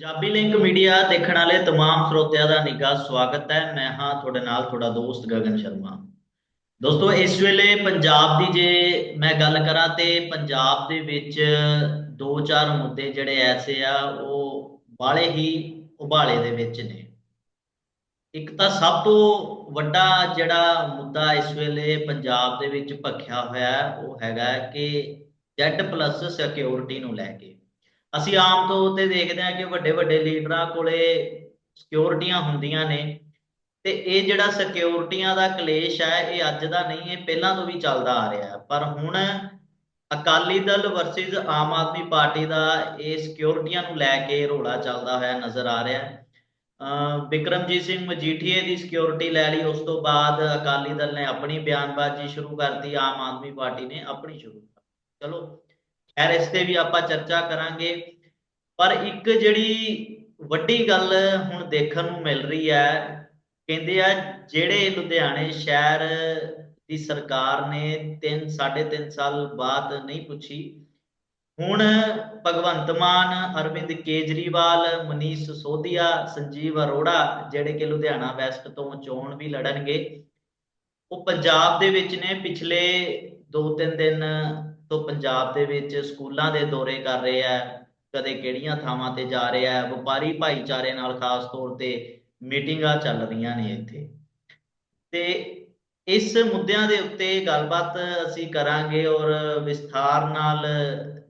Punjabi link media ਦੇਖਣ ਵਾਲੇ तमाम ਸਰੋਤਿਆਂ ਦਾ ਨਿੱਘਾ ਸਵਾਗਤ ਹੈ ਮੈਂ ਹਾਂ ਤੁਹਾਡੇ ਨਾਲ ਤੁਹਾਡਾ ਦੋਸਤ ਗਗਨ ਸ਼ਰਮਾ ਦੋਸਤੋ ਇਸ ਵੇਲੇ ਪੰਜਾਬ ਦੀ ਜੇ ਮੈਂ ਗੱਲ ਕਰਾਂ ਤੇ ਪੰਜਾਬ ਦੇ ਵਿੱਚ ਦੋ ਚਾਰ ਮੁੱਦੇ ਜਿਹੜੇ ਐਸੇ ਆ ਉਹ ਬਾਲੇ ਹੀ ਉਬਾਲੇ ਦੇ ਵਿੱਚ ਨੇ ਇੱਕ ਤਾਂ ਸਭ ਤੋਂ ਵੱਡਾ ਜਿਹੜਾ ਮੁੱਦਾ ਇਸ ਵੇਲੇ ਪੰਜਾਬ ਦੇ ਵਿੱਚ ਭਖਿਆ ਹੋਇਆ ਹੈ ਉਹ ਹੈਗਾ ਕਿ Z+ ਸਿਕਿਉਰਿਟੀ ਨੂੰ ਲੈ ਕੇ ਅਸੀਂ ਆਮ ਤੌਰ ਤੇ ਦੇਖਦੇ ਹਾਂ ਕਿ ਵੱਡੇ ਵੱਡੇ ਲੀਡਰਾਂ ਕੋਲੇ ਸਿਕਿਉਰਿਟੀਆਂ ਹੁੰਦੀਆਂ ਨੇ ਤੇ ਇਹ ਜਿਹੜਾ ਸਿਕਿਉਰਿਟੀਆਂ ਦਾ ਕਲੇਸ਼ ਹੈ, ਇਹ ਅੱਜ ਦਾ ਨਹੀਂ, ਇਹ ਪਹਿਲਾਂ ਤੋਂ ਵੀ ਚੱਲਦਾ ਆ ਰਿਹਾ ਪਰ ਹੁਣ ਅਕਾਲੀ ਦਲ ਵਰਸਸ ਆਮ ਆਦਮੀ ਪਾਰਟੀ ਦਾ ਇਹ ਸਿਕਿਉਰਿਟੀਆਂ ਨੂੰ ਲੈ ਕੇ ਰੋਲਾ ਚੱਲਦਾ ਹੋਇਆ ਨਜ਼ਰ ਆ ਰਿਹਾ ਹੈ। ਬਿਕਰਮਜੀਤ ਸਿੰਘ ਮਜੀਠੀਏ ਦੀ ਸਿਕਿਉਰਿਟੀ ਲੈ ਲਈ, ਉਸ ਤੋਂ ਬਾਅਦ ਅਕਾਲੀ ਦਲ ਨੇ ਆਪਣੀ ਬਿਆਨਬਾਜ਼ੀ ਸ਼ੁਰੂ ਕਰਤੀ, ਆਮ ਆਦਮੀ ਪਾਰਟੀ ਨੇ ਆਪਣੀ ਸ਼ੁਰੂ ਕਰਤੀ। ਚਲੋ ਖੈਰ, ਇਸ ਤੇ ਵੀ ਆਪਾਂ ਚਰਚਾ ਕਰਾਂਗੇ। ਪਰ ਇੱਕ ਜਿਹੜੀ ਵੱਡੀ ਗੱਲ ਹੁਣ ਦੇਖਣ ਨੂੰ ਮਿਲ ਰਹੀ ਹੈ, ਕਹਿੰਦੇ ਆ, ਜਿਹੜੇ ਲੁਧਿਆਣੇ ਸ਼ਹਿਰ ਦੀ ਸਰਕਾਰ ਨੇ 3 3.5 ਸਾਲ ਬਾਅਦ ਨਹੀਂ ਪੁੱਛੀ, ਹੁਣ ਭਗਵੰਤ ਮਾਨ, ਅਰਵਿੰਦ ਕੇਜਰੀਵਾਲ, ਮਨੀਸ਼ ਸੋਧੀਆ, ਸੰਜੀਵ ਅਰੋੜਾ, ਜਿਹੜੇ ਕਿ ਲੁਧਿਆਣਾ ਵੈਸਟ ਤੋਂ ਚੋਣ ਵੀ ਲੜਨਗੇ, ਉਹ ਪੰਜਾਬ ਦੇ ਵਿੱਚ ਨੇ ਪਿਛਲੇ 2-3 ਦਿਨ ਤੋਂ ਪੰਜਾਬ ਦੇ ਵਿੱਚ ਸਕੂਲਾਂ ਦੇ ਦੌਰੇ ਕਰ ਰਹੇ ਹੈ ਕਦੇ ਕਿਹੜੀਆਂ ਥਾਵਾਂ ਤੇ ਜਾ ਰਿਹਾ ਆ, ਵਪਾਰੀ ਭਾਈਚਾਰੇ ਨਾਲ ਖਾਸ ਤੌਰ ਤੇ ਮੀਟਿੰਗਾਂ ਚੱਲ ਰਹੀਆਂ ਨੇ ਇੱਥੇ। ਤੇ ਇਸ ਮੁੱਦਿਆਂ ਦੇ ਉੱਤੇ ਗੱਲਬਾਤ ਅਸੀਂ ਕਰਾਂਗੇ ਔਰ ਵਿਸਥਾਰ ਨਾਲ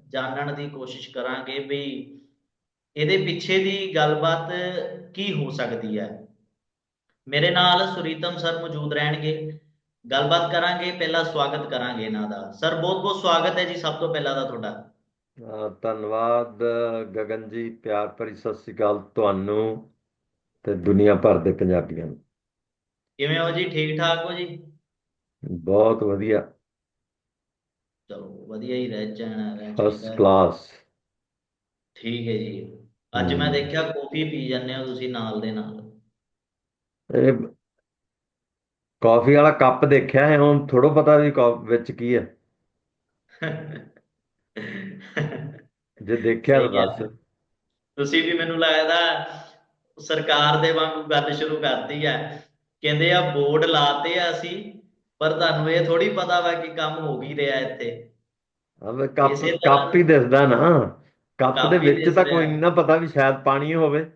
ਜਾਣਨ ਦੀ ਕੋਸ਼ਿਸ਼ ਕਰਾਂਗੇ ਵੀ ਇਹਦੇ ਪਿੱਛੇ ਦੀ ਗੱਲਬਾਤ ਕੀ ਹੋ ਸਕਦੀ ਹੈ। ਮੇਰੇ ਨਾਲ ਸੁਰੀਤਮ ਸਰ ਮੌਜੂਦ ਰਹਿਣਗੇ। ਗੱਲਬਾਤ ਕਰਾਂਗੇ ਪਹਿਲਾਂ ਸਵਾਗਤ ਕਰਾਂਗੇ ਇਹਨਾਂ ਦਾ। ਸਰ ਬਹੁਤ ਬਹੁਤ ਸਵਾਗਤ ਹੈ ਜੀ ਸਭ ਤੋਂ ਪਹਿਲਾਂ ਦਾ ਤੁਹਾਡਾ। ਧੰਨਵਾਦ ਗਗਨ ਜੀ ਪਿਆਰ ਭਰੀ ਸਤਿ ਸ੍ਰੀ ਅਕਾਲ ਤੁਹਾਨੂੰ ਤੇ ਦੁਨੀਆ ਭਰ ਦੇ ਪੰਜਾਬੀਆਂ ਨੂੰ। ਕਿਵੇਂ ਹੋ ਜੀ? ਠੀਕ ਠਾਕ ਹੋ ਜੀ? ਬਹੁਤ ਵਧੀਆ। ਚਲੋ ਵਧੀਆ ਹੀ ਰਹਿ ਜਾਣਾ ਰਹਿ ਫਸਟ ਕਲਾਸ ਠੀਕ ਹੈ ਜੀ। ਅੱਜ ਮੈਂ ਦੇਖਿਆ ਕਾਫੀ ਪੀ ਜਾਂਦੇ ਹੋ ਤੁਸੀਂ ਨਾਲ ਦੇ ਨਾਲ। ਇਹ ਕਾਫੀ ਵਾਲਾ ਕੱਪ ਦੇਖਿਆ ਹੈ ਹੁਣ ਥੋੜਾ ਪਤਾ ਵੀ ਕੱਪ ਵਿੱਚ ਕੀ ਹੈ। ਜੇ ਦੇਖਿਆ ਤਾਂ ਦੱਸ। ਤੁਸੀਂ ਵੀ ਮੈਨੂੰ ਲੱਗਦਾ ਸਰਕਾਰ ਦੇ ਵਾਂਗੂ ਗੱਲ ਸ਼ੁਰੂ ਕਰਤੀ ਹੈ। ਕਹਿੰਦੇ ਆ ਬੋਰਡ ਲਾਤੇ ਆ ਅਸੀਂ ਪਰ ਤੁਹਾਨੂੰ ਇਹ ਥੋੜੀ ਪਤਾ ਵਾ ਕਿ ਕੰਮ ਹੋ ਗਈ ਰਿਹਾ ਇੱਥੇ। ਅਬ ਕੱਪ ਕੱਪ ਹੀ ਦਿਸਦਾ ਨਾ। ਕੱਪ ਦੇ ਵਿੱਚ ਤਾਂ ਕੋਈ ਨਾ ਪਤਾ ਵੀ ਸ਼ਾਇਦ ਪਾਣੀ ਹੋਵੇ।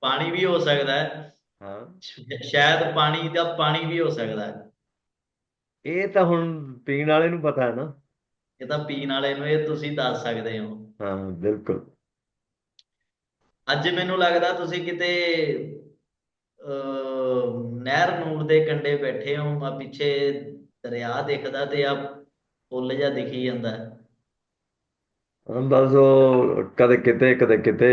ਪਾਣੀ ਵੀ ਹੋ ਸਕਦਾ ਹੈ। ਹਾਂ। ਸ਼ਾਇਦ ਪਾਣੀ ਦਾ ਪਾਣੀ ਵੀ ਹੋ ਸਕਦਾ ਹੈ। ਇਹ ਤਾਂ ਹੁਣ ਪੀਣ ਵਾਲੇ ਨੂੰ ਪਤਾ ਹੈ ਨਾ। ਇਹ ਤਾਂ ਪੀਣ ਵਾਲੇ ਨੂੰ ਇਹ ਤੁਸੀਂ ਦੱਸ ਸਕਦੇ ਹੋ। ਹਾਂ ਬਿਲਕੁਲ। ਅੱਜ ਮੈਨੂੰ ਲੱਗਦਾ ਤੁਸੀਂ ਕਿਤੇ ਨਹਿਰ ਨੂਰ ਦੇ ਕੰਢੇ ਬੈਠੇ ਹੋ ਆ ਪਿੱਛੇ ਦਰਿਆ ਦਿਖਦਾ ਤੇ ਆ ਪੁੱਲ ਜਿਹਾ ਦਿਖੀ ਜਾਂਦਾ। ਉਹ ਕਦੇ ਕਿਤੇ ਕਦੇ ਕਿਤੇ।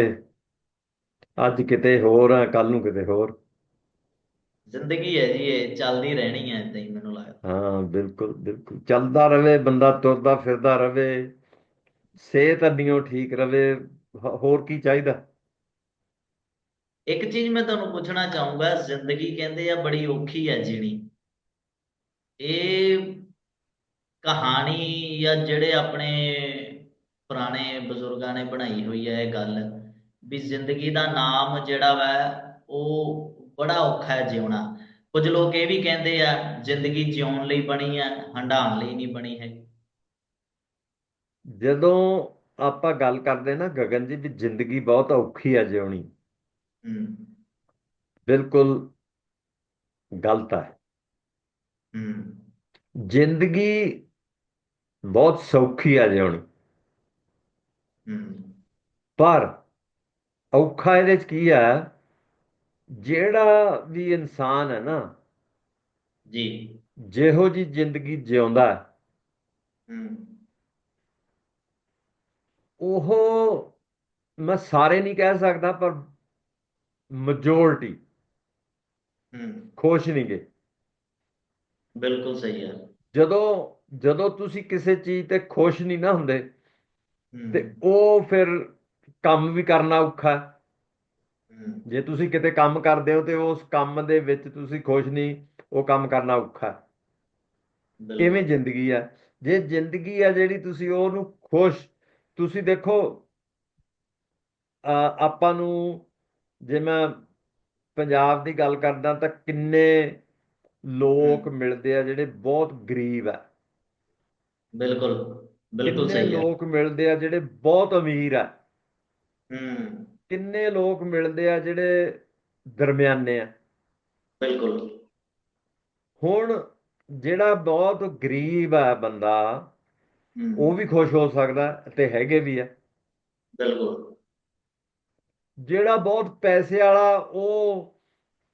ਅੱਜ ਕਿਤੇ ਹੋਰ ਆ ਕੱਲ ਨੂੰ ਕਿਤੇ ਹੋਰ। ਜ਼ਿੰਦਗੀ ਹੈ ਜੀ ਇਹ ਚੱਲਦੀ ਰਹਿਣੀ ਹੈ ਇਦਾਂ ਹੀ ਮੈਨੂੰ ਲੱਗਦਾ। ਹਾਂ ਬਿਲਕੁਲ ਬਿਲਕੁਲ। ਚੱਲਦਾ ਰਵੇ ਬੰਦਾ ਤੁਰਦਾ ਫਿਰਦਾ ਰਵੇ ਸਿਹਤ ਅੰਨੀਓ ਠੀਕ ਰਵੇ ਹੋਰ ਕੀ ਚਾਹੀਦਾ? ਇੱਕ ਚੀਜ਼ ਮੈਂ ਤੁਹਾਨੂੰ ਪੁੱਛਣਾ ਚਾਹੂੰਗਾ ਜ਼ਿੰਦਗੀ ਕਹਿੰਦੇ ਆ ਬੜੀ ਔਖੀ ਹੈ ਜੀਣੀ। ਇਹ ਕਹਾਣੀ ਜਾਂ ਜਿਹੜੇ ਆਪਣੇ ਪੁਰਾਣੇ ਬਜ਼ੁਰਗਾਂ ਨੇ ਬਣਾਈ ਹੋਈ ਹੈ ਇਹ ਗੱਲ ਵੀ ਜ਼ਿੰਦਗੀ ਦਾ ਨਾਮ ਜਿਹੜਾ ਵਾ ਉਹ ਬੜਾ ਔਖਾ ਹੈ ਜਿਉਣਾ। ਕੁਝ ਲੋਕ ਇਹ ਵੀ ਕਹਿੰਦੇ ਆ ਜ਼ਿੰਦਗੀ ਜਿਉਣ ਲਈ ਬਣੀ ਹੈ ਹੰਡਾਉਣ ਲਈ ਨਹੀਂ ਬਣੀ ਹੈ ਜਦੋਂ ਆਪਾਂ ਗੱਲ ਕਰਦੇ ਨਾ ਗਗਨ ਜੀ ਵੀ ਜ਼ਿੰਦਗੀ ਬਹੁਤ ਔਖੀ ਹੈ ਜਿਉਣੀ। ਹੂੰ। ਬਿਲਕੁਲ ਗਲਤ ਹੈ ਹੂੰ। ਜ਼ਿੰਦਗੀ ਬਹੁਤ ਸੌਖੀ ਹੈ ਜਿਉਣੀ। ਹੂੰ। ਪਰ ਔਖਾ ਇਹਦੇ ਚ ਕੀ ਹੈ ਜਿਹੜਾ ਵੀ ਇਨਸਾਨ ਹੈ ਨਾ ਜੀ। ਜਿਹੋ ਜੀ ਜ਼ਿੰਦਗੀ ਜਿਉਂਦਾ ਹੂੰ ਉਹ ਮੈਂ ਸਾਰੇ ਨਹੀਂ ਕਹਿ ਸਕਦਾ ਪਰ ਮੈਜੋਰਟੀ ਹੂੰ। ਖੁਸ਼ ਨਹੀਂ ਗਏ ਬਿਲਕੁਲ ਸਹੀ ਹੈ ਜਦੋਂ ਜਦੋਂ ਤੁਸੀਂ ਕਿਸੇ ਚੀਜ਼ ਤੇ ਖੁਸ਼ ਨਹੀਂ ਨਾ ਹੁੰਦੇ ਤੇ ਉਹ ਫਿਰ ਕੰਮ ਵੀ ਕਰਨਾ ਔਖਾ ਹੂੰ। ਜੇ ਤੁਸੀਂ ਕਿਤੇ ਕੰਮ ਕਰਦੇ ਹੋ ਤੇ ਉਸ ਕੰਮ ਦੇ ਵਿੱਚ ਤੁਸੀਂ ਖੁਸ਼ ਨਹੀਂ ਉਹ ਕੰਮ ਕਰਨਾ ਔਖਾ। ਇਵੇਂ ਜ਼ਿੰਦਗੀ ਆ। ਜੇ ਜ਼ਿੰਦਗੀ ਆ ਜਿਹੜੀ ਤੁਸੀਂ ਉਹਨੂੰ ਖੁਸ਼ ਤੁਸੀਂ ਦੇਖੋ ਆਪਾਂ ਨੂੰ ਜੇ ਮੈਂ ਪੰਜਾਬ ਦੀ ਗੱਲ ਕਰਦਾ ਤਾਂ ਕਿੰਨੇ ਲੋਕ ਮਿਲਦੇ ਆ ਜਿਹੜੇ ਬਹੁਤ ਗਰੀਬ ਆ। ਬਿਲਕੁਲ ਬਿਲਕੁਲ ਸਹੀ ਹੈ ਲੋਕ ਮਿਲਦੇ ਆ ਜਿਹੜੇ ਬਹੁਤ ਅਮੀਰ ਆ। ਹੂੰ। ਕਿੰਨੇ ਲੋਕ ਮਿਲਦੇ ਆ ਜਿਹੜੇ ਦਰਮਿਆਨੇ ਆ? ਬਿਲਕੁਲ। ਹੁਣ ਜਿਹੜਾ ਬਹੁਤ ਗਰੀਬ ਆ ਬੰਦਾ ਉਹ ਵੀ ਖੁਸ਼ ਹੋ ਸਕਦਾ ਤੇ ਹੈਗੇ ਵੀ ਆ। ਬਿਲਕੁਲ। ਜਿਹੜਾ ਬਹੁਤ ਪੈਸੇ ਵਾਲਾ ਉਹ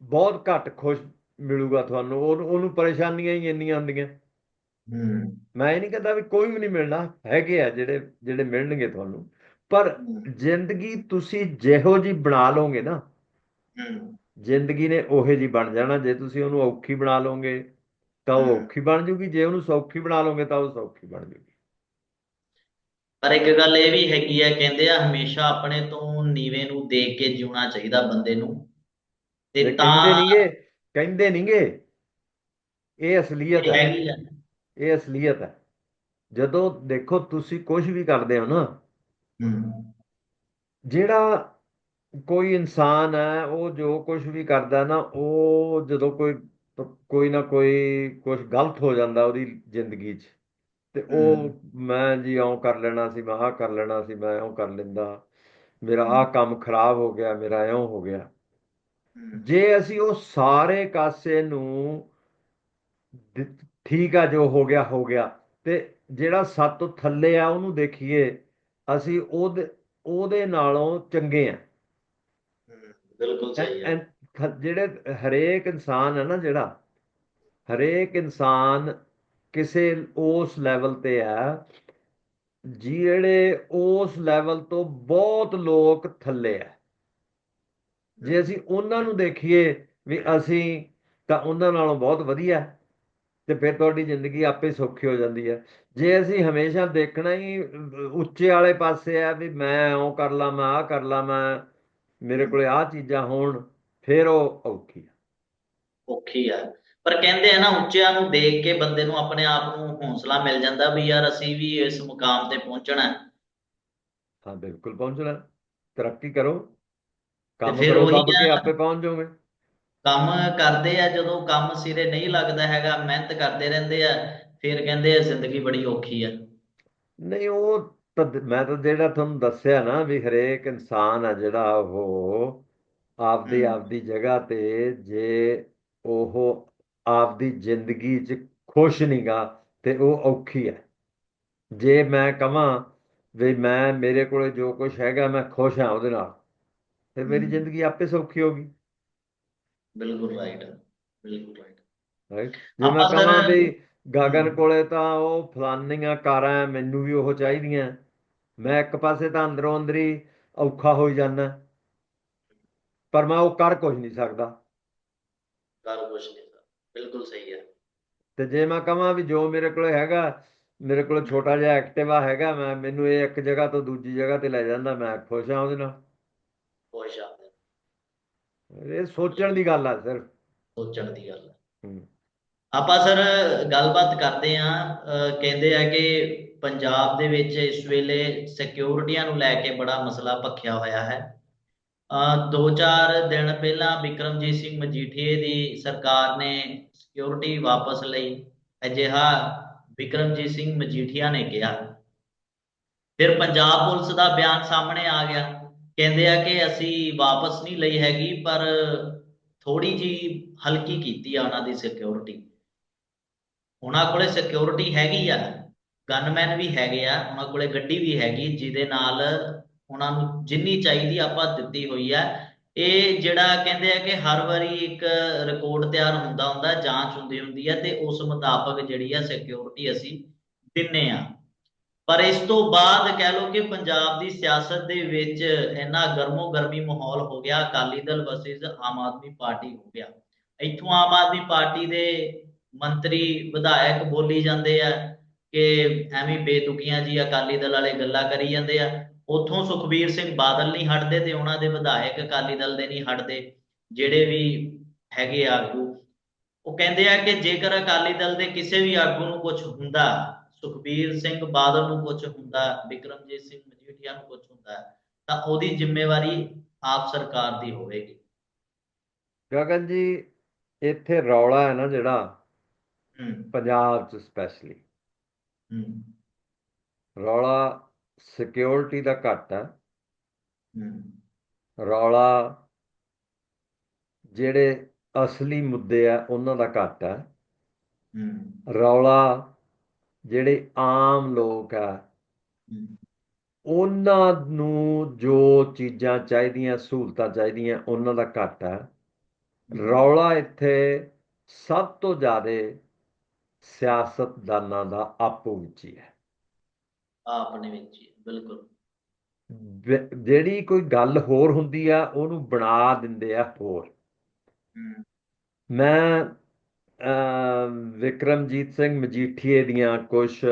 ਬਹੁਤ ਘੱਟ ਖੁਸ਼ ਮਿਲੂਗਾ ਤੁਹਾਨੂੰ। ਉਹਨੂੰ ਉਹਨੂੰ ਪਰੇਸ਼ਾਨੀਆਂ ਹੀ ਇੰਨੀਆਂ ਹੁੰਦੀਆਂ। ਮੈਂ ਇਹ ਨਹੀਂ ਕਹਿੰਦਾ ਵੀ ਕੋਈ ਵੀ ਨਹੀਂ ਮਿਲਣਾ ਹੈਗੇ ਆ ਜਿਹੜੇ ਜਿਹੜੇ ਮਿਲਣਗੇ ਤੁਹਾਨੂੰ। ਪਰ ਜ਼ਿੰਦਗੀ ਤੁਸੀਂ ਜਿਹੋ ਜੀ ਬਣਾ ਲਓਗੇ ਨਾ ਜ਼ਿੰਦਗੀ ਨੇ ਉਹੇ ਜੀ ਬਣ ਜਾਣਾ ਜੇ ਤੁਸੀਂ ਉਹਨੂੰ ਔਖੀ ਬਣਾ ਲਓਗੇ ਤਾਂ ਉਹ। ਔਖੀ ਬਣ ਜੂਗੀ ਜੇ ਉਹਨੂੰ ਸੌਖੀ ਬਣਾ ਲਓਗੇ ਤਾਂ ਉਹ ਸੌਖੀ ਬਣ ਜੂਗੀ। ਪਰ ਇੱਕ ਗੱਲ ਇਹ ਵੀ ਹੈਗੀ ਹੈ ਕਹਿੰਦੇ ਆ ਹਮੇਸ਼ਾ ਆਪਣੇ ਤੋਂ ਨੀਵੇਂ ਨੂੰ ਦੇਖ ਕੇ ਜਿਉਣਾ ਚਾਹੀਦਾ ਬੰਦੇ ਨੂੰ। ਤੇ ਤਾਂ ਨਹੀਂਗੇ ਕਹਿੰਦੇ ਨਹੀਂਗੇ ਇਹ ਅਸਲੀਅਤ ਹੈ। ਆ। ਇਹ ਅਸਲੀਅਤ ਹੈ। ਜਦੋਂ ਦੇਖੋ ਤੁਸੀਂ ਕੁਝ ਵੀ ਕਰਦੇ ਹੋ ਨਾ ਜਿਹੜਾ ਕੋਈ ਇਨਸਾਨ ਹੈ ਉਹ ਜੋ ਕੁਝ ਵੀ ਕਰਦਾ ਨਾ ਉਹ ਜਦੋਂ ਕੋਈ ਕੋਈ ਨਾ ਕੋਈ ਕੁਝ ਗਲਤ ਹੋ ਜਾਂਦਾ ਉਹਦੀ ਜ਼ਿੰਦਗੀ 'ਚ। ਤੇ ਉਹ ਮੈਂ ਜੀ ਇਉਂ ਕਰ ਲੈਣਾ ਸੀ ਮੈਂ ਆਹ ਕਰ ਲੈਣਾ ਸੀ ਮੈਂ ਇਉਂ ਕਰ ਲੈਂਦਾ। ਮੇਰਾ ਆਹ ਕੰਮ ਖਰਾਬ ਹੋ ਗਿਆ ਮੇਰਾ ਇਉਂ ਹੋ ਗਿਆ। ਜੇ ਅਸੀਂ ਉਹ ਸਾਰੇ ਕਾਸੇ ਨੂੰ ਠੀਕ ਆ ਜੋ ਹੋ ਗਿਆ ਹੋ ਗਿਆ। ਤੇ ਜਿਹੜਾ ਸੱਤ ਤੋਂ ਥੱਲੇ ਆ ਉਹਨੂੰ ਦੇਖੀਏ ਅਸੀਂ ਉਹਦੇ ਉਹਦੇ ਨਾਲੋਂ ਚੰਗੇ ਆ ਬਿਲਕੁਲ ਸਹੀ ਹੈ। ਜਿਹੜੇ ਹਰੇਕ ਇਨਸਾਨ ਹੈ ਨਾ ਜਿਹੜਾ ਹਰੇਕ ਇਨਸਾਨ ਕਿਸੇ ਉਸ ਲੈਵਲ ਤੇ ਹੈ ਜਿਹੜੇ ਉਸ ਲੈਵਲ ਤੋਂ ਬਹੁਤ ਲੋਕ ਥੱਲੇ ਆ ਜੇ ਅਸੀਂ ਉਹਨਾਂ ਨੂੰ ਦੇਖੀਏ ਵੀ ਅਸੀਂ ਤਾਂ ਉਹਨਾਂ ਨਾਲੋਂ ਬਹੁਤ ਵਧੀਆ। ਤੇ ਫਿਰ ਤੁਹਾਡੀ ਜ਼ਿੰਦਗੀ ਆਪੇ ਸੌਖੀ ਹੋ ਜਾਂਦੀ ਹੈ। ਜੇ ਅਸੀਂ ਹਮੇਸ਼ਾ ਦੇਖਣਾ ਹੀ ਉੱਚੇ ਵਾਲੇ ਪਾਸੇ ਆ ਵੀ ਮੈਂ ਉਹ ਕਰ ਲਾਂ ਮੈਂ ਆਹ ਕਰ ਲਾਂ ਮੈਂ ਮੇਰੇ ਕੋਲੇ ਆਹ ਚੀਜ਼ਾਂ ਹੋਣ ਫਿਰ ਉਹ ਔਖੀ ਆ ਔਖੀ ਆ ਪਰ ਕਹਿੰਦੇ ਆ ਨਾ ਉੱਚਿਆਂ ਨੂੰ ਦੇਖ ਕੇ ਬੰਦੇ ਨੂੰ ਆਪਣੇ ਆਪ ਨੂੰ ਹੌਸਲਾ ਮਿਲ ਜਾਂਦਾ ਵੀ ਯਾਰ ਅਸੀਂ ਵੀ ਇਸ ਮੁਕਾਮ ਤੇ ਪਹੁੰਚਣਾ ਹੈ। ਹਾਂ ਬਿਲਕੁਲ ਪਹੁੰਚਣਾ ਤਰੱਕੀ ਕਰੋ। ਕੰਮ ਕਰੋ ਕੇ ਆ। ਆਪੇ ਪਹੁੰਚ ਜਾਓਗੇ। ਕੰਮ ਕਰਦੇ ਆ ਜਦੋਂ ਕੰਮ ਸਿਰੇ ਨਹੀਂ ਲੱਗਦਾ ਹੈਗਾ ਮਿਹਨਤ ਕਰਦੇ ਰਹਿੰਦੇ ਆ ਫਿਰ ਕਹਿੰਦੇ ਆ ਜ਼ਿੰਦਗੀ ਬੜੀ ਔਖੀ ਆ ਨਹੀਂ ਉਹ ਤਾਂ ਮੈਂ ਤਾਂ ਜਿਹੜਾ ਤੁਹਾਨੂੰ ਦੱਸਿਆ ਨਾ ਵੀ ਹਰੇਕ ਇਨਸਾਨ ਆ ਜਿਹੜਾ ਉਹ ਆਪਦੀ। ਆਪਦੀ ਜਗ੍ਹਾ ਤੇ ਜੇ ਉਹ ਆਪਦੀ ਜ਼ਿੰਦਗੀ 'ਚ ਖੁਸ਼ ਨਹੀਂਗਾ ਤੇ ਉਹ ਔਖੀ ਹੈ ਜੇ ਮੈਂ ਕਹਾਂ ਵੀ ਮੈਂ ਮੇਰੇ ਕੋਲੇ ਜੋ ਕੁਝ ਹੈਗਾ ਮੈਂ ਖੁਸ਼ ਹਾਂ ਉਹਦੇ ਨਾਲ ਫਿਰ ਮੇਰੀ। ਜ਼ਿੰਦਗੀ ਆਪੇ ਸੌਖੀ ਹੋਗੀ ਬਿਲਕੁਲ ਰਾਈਟ ਬਿਲਕੁਲ ਰਾਈਟ ਰਾਈਟ ਜੇ ਮੈਂ ਕਹਾਂ ਵੀ ਗਗਨ। ਕੋਲੇ ਤਾਂ ਉਹ ਫਲਾਨੀਆਂ ਕਾਰਾਂ ਮੈਨੂੰ ਵੀ ਉਹ ਚਾਹੀਦੀਆਂ। ਮੈਂ ਇੱਕ ਪਾਸੇ ਤਾਂ ਅੰਦਰੋਂ ਅੰਦਰੀ ਔਖਾ ਹੋਈ ਜਾਂਦਾ। ਪਰ ਮੈਂ ਉਹ ਕਰ ਕੁਝ ਨਹੀਂ ਸਕਦਾ। ਕਰ ਕੁਛ ਨਹੀਂ ਬਿਲਕੁਲ ਸਹੀ ਹੈ ਤੇ ਜੇ ਮੈਂ ਕਹਾਂ ਵੀ ਜੋ ਮੇਰੇ ਕੋਲੇ ਹੈਗਾ ਮੇਰੇ ਕੋਲ ਛੋਟਾ ਜਿਹਾ ਐਕਟਿਵਾ ਹੈਗਾ ਮੈਂ ਮੈਨੂੰ ਇਹ ਇੱਕ ਜਗ੍ਹਾ ਤੋਂ ਦੂਜੀ ਜਗ੍ਹਾ ਤੇ ਲੈ ਜਾਂਦਾ ਮੈਂ ਖੁਸ਼ ਹਾਂ ਉਹਦੇ ਨਾਲ। ਖੁਸ਼ ਆ। ਇਹ ਸੋਚਣ ਦੀ ਗੱਲ ਆ ਸਿਰਫ। ਸੋਚਣ ਦੀ ਗੱਲ ਹੈ। ਆਪਾਂ ਸਰ ਗੱਲਬਾਤ ਕਰਦੇ ਹਾਂ ਕਹਿੰਦੇ ਆ ਕਿ ਪੰਜਾਬ ਦੇ ਵਿੱਚ ਇਸ ਵੇਲੇ ਸਿਕਿਉਰਿਟੀਆਂ ਨੂੰ ਲੈ ਕੇ ਬੜਾ ਮਸਲਾ ਭਖਿਆ ਹੋਇਆ ਹੈ। ਦੋ ਚਾਰ ਦਿਨ ਪਹਿਲਾਂ ਬਿਕਰਮਜੀਤ ਸਿੰਘ ਮਜੀਠੀਏ ਦੀ ਸਰਕਾਰ ਨੇ ਸਿਕਿਉਰਿਟੀ ਵਾਪਸ ਲਈ ਅਜਿਹਾ ਬਿਕਰਮਜੀਤ ਸਿੰਘ ਮਜੀਠੀਆ ਨੇ ਕਿਹਾ। ਫਿਰ ਪੰਜਾਬ ਪੁਲਿਸ ਦਾ ਬਿਆਨ ਸਾਹਮਣੇ ਆ ਗਿਆ। ਕਹਿੰਦੇ ਆ ਕਿ ਅਸੀਂ ਵਾਪਸ ਨਹੀਂ ਲਈ ਹੈਗੀ, ਪਰ ਥੋੜੀ ਜੀ ਹਲਕੀ ਕੀਤੀ ਆ ਉਹਨਾਂ ਦੀ ਸਿਕਿਉਰਿਟੀ ਉਹਨਾਂ ਕੋਲੇ ਸਿਕਿਉਰਿਟੀ ਹੈਗੀ ਆ ਗਨਮੈਨ ਵੀ ਹੈਗੇ ਆ, ਉਹਨਾਂ ਕੋਲੇ ਗੱਡੀ ਵੀ ਹੈਗੀ, ਜਿਹਦੇ ਨਾਲ ਉਹਨਾਂ ਨੂੰ ਜਿੰਨੀ ਚਾਹੀਦੀ ਆਪਾਂ ਦਿੱਤੀ ਹੋਈ ਆ। ਇਹ ਜਿਹੜਾ ਕਹਿੰਦੇ ਆ ਕਿ ਹਰ ਵਾਰੀ ਇੱਕ ਰਿਕਾਰਡ ਤਿਆਰ ਹੁੰਦਾ ਹੁੰਦਾ ਜਾਂਚ ਹੁੰਦੀ ਹੁੰਦੀ ਆ, ਤੇ ਉਸ ਮੁਤਾਬਕ ਜਿਹੜੀ ਆ ਸਿਕਿਉਰਿਟੀ ਅਸੀਂ ਦਿੰਨੇ ਆ। ਪਰ ਇਸ ਤੋਂ ਬਾਅਦ ਕਹਿ ਲਓ ਕਿ ਪੰਜਾਬ ਦੀ ਸਿਆਸਤ ਦੇ ਵਿੱਚ ਇੰਨਾ ਗਰਮੋ ਗਰਮੀ ਮਾਹੌਲ ਹੋ ਗਿਆ, ਅਕਾਲੀ ਦਲ ਵਰਸਸ ਆਮ ਆਦਮੀ ਪਾਰਟੀ ਹੋ ਗਿਆ। ਇੱਥੋਂ ਆਮ ਆਦਮੀ ਪਾਰਟੀ ਦੇ ਮੰਤਰੀ ਵਿਧਾਇਕ ਬੋਲੀ ਜਾਂਦੇ ਆ ਕਿ ਐਵੇਂ ਬੇਤੁਕੀਆਂ ਜੀ ਅਕਾਲੀ ਦਲ ਵਾਲੇ ਗੱਲਾਂ ਕਰੀ ਜਾਂਦੇ ਆ। ਉਥੋਂ ਸੁਖਬੀਰ ਸਿੰਘ ਬਾਦਲ ਨਹੀਂ ਹਟਦੇ ਤੇ ਉਹਨਾਂ ਦੇ ਵਿਧਾਇਕ ਅਕਾਲੀ ਦਲ ਦੇ ਨਹੀਂ ਹਟਦੇ, ਜਿਹੜੇ ਵੀ ਹੈਗੇ ਆਗੂ। ਉਹ ਕਹਿੰਦੇ ਆ ਕਿ ਜੇਕਰ ਅਕਾਲੀ ਦਲ ਦੇ ਕਿਸੇ ਵੀ ਆਗੂ ਨੂੰ ਕੁਝ ਹੁੰਦਾ ਸੁਖਬੀਰ ਸਿੰਘ ਬਾਦਲ ਨੂੰ ਕੁਝ ਹੁੰਦਾ ਬਿਕਰਮਜੀਤ ਸਿੰਘ ਮਜੀਠੀਆ ਨੂੰ ਕੁਝ ਹੁੰਦਾ ਤਾਂ ਉਹਦੀ ਜ਼ਿੰਮੇਵਾਰੀ ਆਪ ਸਰਕਾਰ ਦੀ ਹੋਵੇਗੀ। ਗਗਨ ਜੀ ਇੱਥੇ ਰੌਲਾ ਹੈ ਨਾ ਜਿਹੜਾ ਪੰਜਾਬ 'ਚ ਸਪੈਸ਼ਲੀ ਰੌਲਾ ਸਿਕਿਉਰਿਟੀ ਦਾ ਘੱਟ ਹੈ। ਰੌਲਾ ਜਿਹੜੇ ਅਸਲੀ ਮੁੱਦੇ ਆ ਉਹਨਾਂ ਦਾ ਘੱਟ ਹੂੰ। ਰੌਲਾ ਜਿਹੜੇ ਆਮ ਲੋਕ ਆ ਉਹਨਾਂ ਨੂੰ ਜੋ ਚੀਜ਼ਾਂ ਚਾਹੀਦੀਆਂ ਸਹੂਲਤਾਂ ਚਾਹੀਦੀਆਂ ਉਹਨਾਂ ਦਾ ਘੱਟ ਹੈ। ਰੌਲਾ ਇੱਥੇ ਸਭ ਤੋਂ ਜ਼ਿਆਦਾ ਸਿਆਸਤਦਾਨਾਂ ਦਾ ਆਪੋ ਵਿੱਚ ਹੀ ਹੈ। ਆਪਣੇ ਵਿੱਚ ਹੀ, ਬਿਲਕੁਲ। ਜਿਹੜੀ ਕੋਈ ਗੱਲ ਹੋਰ ਹੁੰਦੀ ਆ ਉਹਨੂੰ ਬਣਾ ਦਿੰਦੇ ਆ ਹੋਰ। ਮੈਂ ਵਿਕਰਮਜੀਤ ਸਿੰਘ ਮਜੀਠੀਏ ਦੀਆਂ ਕੁਝ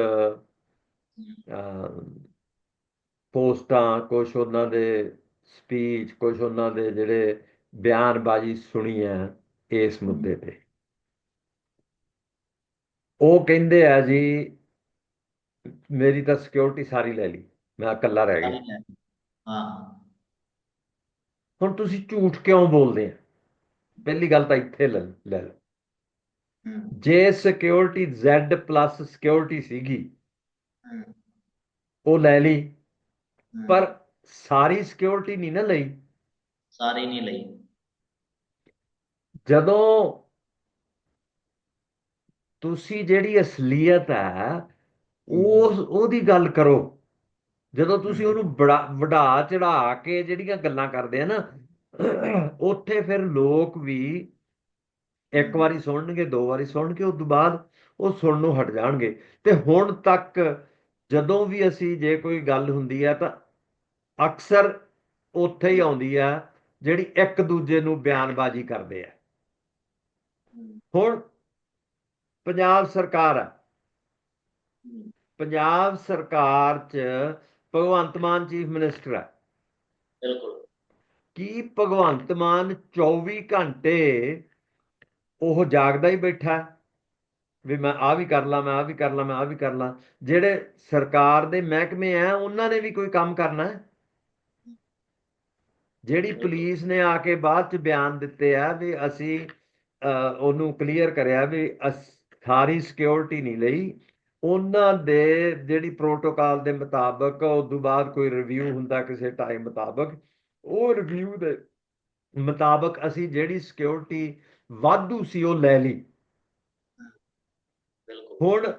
ਪੋਸਟਾਂ ਕੁਝ ਉਹਨਾਂ ਦੇ ਸਪੀਚ ਕੁਝ ਉਹਨਾਂ ਦੇ ਜਿਹੜੇ ਬਿਆਨਬਾਜ਼ੀ ਸੁਣੀ ਹੈ ਇਸ ਮੁੱਦੇ ਤੇ। ਉਹ ਕਹਿੰਦੇ ਆ ਜੀ ਮੇਰੀ ਤਾਂ ਸਿਕਿਉਰਿਟੀ ਸਾਰੀ ਲੈ ਲਈ ਮੈਂ ਇਕੱਲਾ ਰਹਿ ਗਿਆ। ਹਾਂ। ਹੁਣ ਤੁਸੀਂ ਝੂਠ ਕਿਉਂ ਬੋਲਦੇ ਆ? ਪਹਿਲੀ ਗੱਲ ਤਾਂ ਇੱਥੇ ਲੈ ਲੈ ਲਓ। ਜੇ ਸਿਕਿਉਰਿਟੀ Z ਪਲੱਸ ਸਿਕਿਉਰਿਟੀ ਸੀਗੀ ਉਹ ਲੈ ਲਈ। ਪਰ ਸਾਰੀ ਸਿਕਿਉਰਿਟੀ ਨਹੀਂ ਨਾ ਲਈ ਸਾਰੀ ਨਹੀਂ ਲਈ ਜਦੋਂ ਤੁਸੀਂ ਜਿਹੜੀ ਅਸਲੀਅਤ ਹੈ ਉਸ ਉਹਦੀ ਗੱਲ ਕਰੋ ਜਦੋਂ ਤੁਸੀਂ ਉਹਨੂੰ ਵਡਾ ਚੜਾ ਕੇ ਜਿਹੜੀਆਂ ਗੱਲਾਂ ਕਰਦੇ ਆ ਨਾ ਉੱਥੇ ਫਿਰ ਲੋਕ ਵੀ ਇੱਕ ਵਾਰੀ ਸੁਣਨਗੇ ਦੋ ਵਾਰੀ ਸੁਣਨਗੇ ਉਸ ਤੋਂ ਬਾਅਦ ਉਹ ਸੁਣਨ ਨੂੰ ਹਟ ਜਾਣਗੇ। ਤੇ ਹੁਣ ਤੱਕ ਜਦੋਂ ਵੀ ਅਸੀਂ ਜੇ ਕੋਈ ਗੱਲ ਹੁੰਦੀ ਹੈ ਤਾਂ ਅਕਸਰ ਉੱਥੇ ਹੀ ਆਉਂਦੀ ਆ ਜਿਹੜੀ ਇੱਕ ਦੂਜੇ ਨੂੰ ਬਿਆਨਬਾਜ਼ੀ ਕਰਦੇ ਆ। ਹੂੰ, ਹੁਣ ਪੰਜਾਬ ਸਰਕਾਰ ਆ। ਹੂੰ, ਪੰਜਾਬ ਸਰਕਾਰ 'ਚ ਭਗਵੰਤ ਮਾਨ ਚੀਫ ਮਿਨਿਸਟਰ ਹੈ ਬਿਲਕੁਲ। ਕੀ ਭਗਵੰਤ ਮਾਨ 24 ਘੰਟੇ ਉਹ ਜਾਗਦਾ ਹੀ ਬੈਠਾ? ਵੀ ਮੈਂ ਆ ਵੀ ਕਰ ਲਾਂ ਮੈਂ ਆ ਵੀ ਕਰ ਲਾਂ ਮੈਂ ਆ ਵੀ ਕਰ ਲਾਂ। ਜਿਹੜੇ ਸਰਕਾਰ ਦੇ ਮਹਿਕਮੇ ਆ ਉਹਨਾਂ ਨੇ ਵੀ ਕੋਈ ਕੰਮ ਕਰਨਾ ਹੈ? ਜਿਹੜੀ ਪੁਲਿਸ ਨੇ ਆ ਕੇ ਬਾਅਦ ਚ ਬਿਆਨ ਦਿੱਤੇ ਆ ਵੀ ਅਸੀਂ ਉਹਨੂੰ ਕਲੀਅਰ ਕਰਿਆ ਵੀ ਅਸ- ਸਾਰੀ ਸਿਕਿਉਰਿਟੀ ਨਹੀਂ ਲਈ। ਉਹਨਾਂ ਦੇ ਜਿਹੜੀ ਪ੍ਰੋਟੋਕਾਲ ਦੇ ਮੁਤਾਬਕ ਉਸ ਤੋਂ ਬਾਅਦ ਕੋਈ ਰਿਵਿਊ ਹੁੰਦਾ ਕਿਸੇ ਟਾਈਮ ਮੁਤਾਬਕ ਉਹ ਰਿਵਿਊ ਦੇ ਮੁਤਾਬਕ ਅਸੀਂ ਜਿਹੜੀ ਸਿਕਿਉਰਿਟੀ ਵਾਧੂ ਸੀ ਉਹ ਲੈ ਲਈ। ਹੁਣ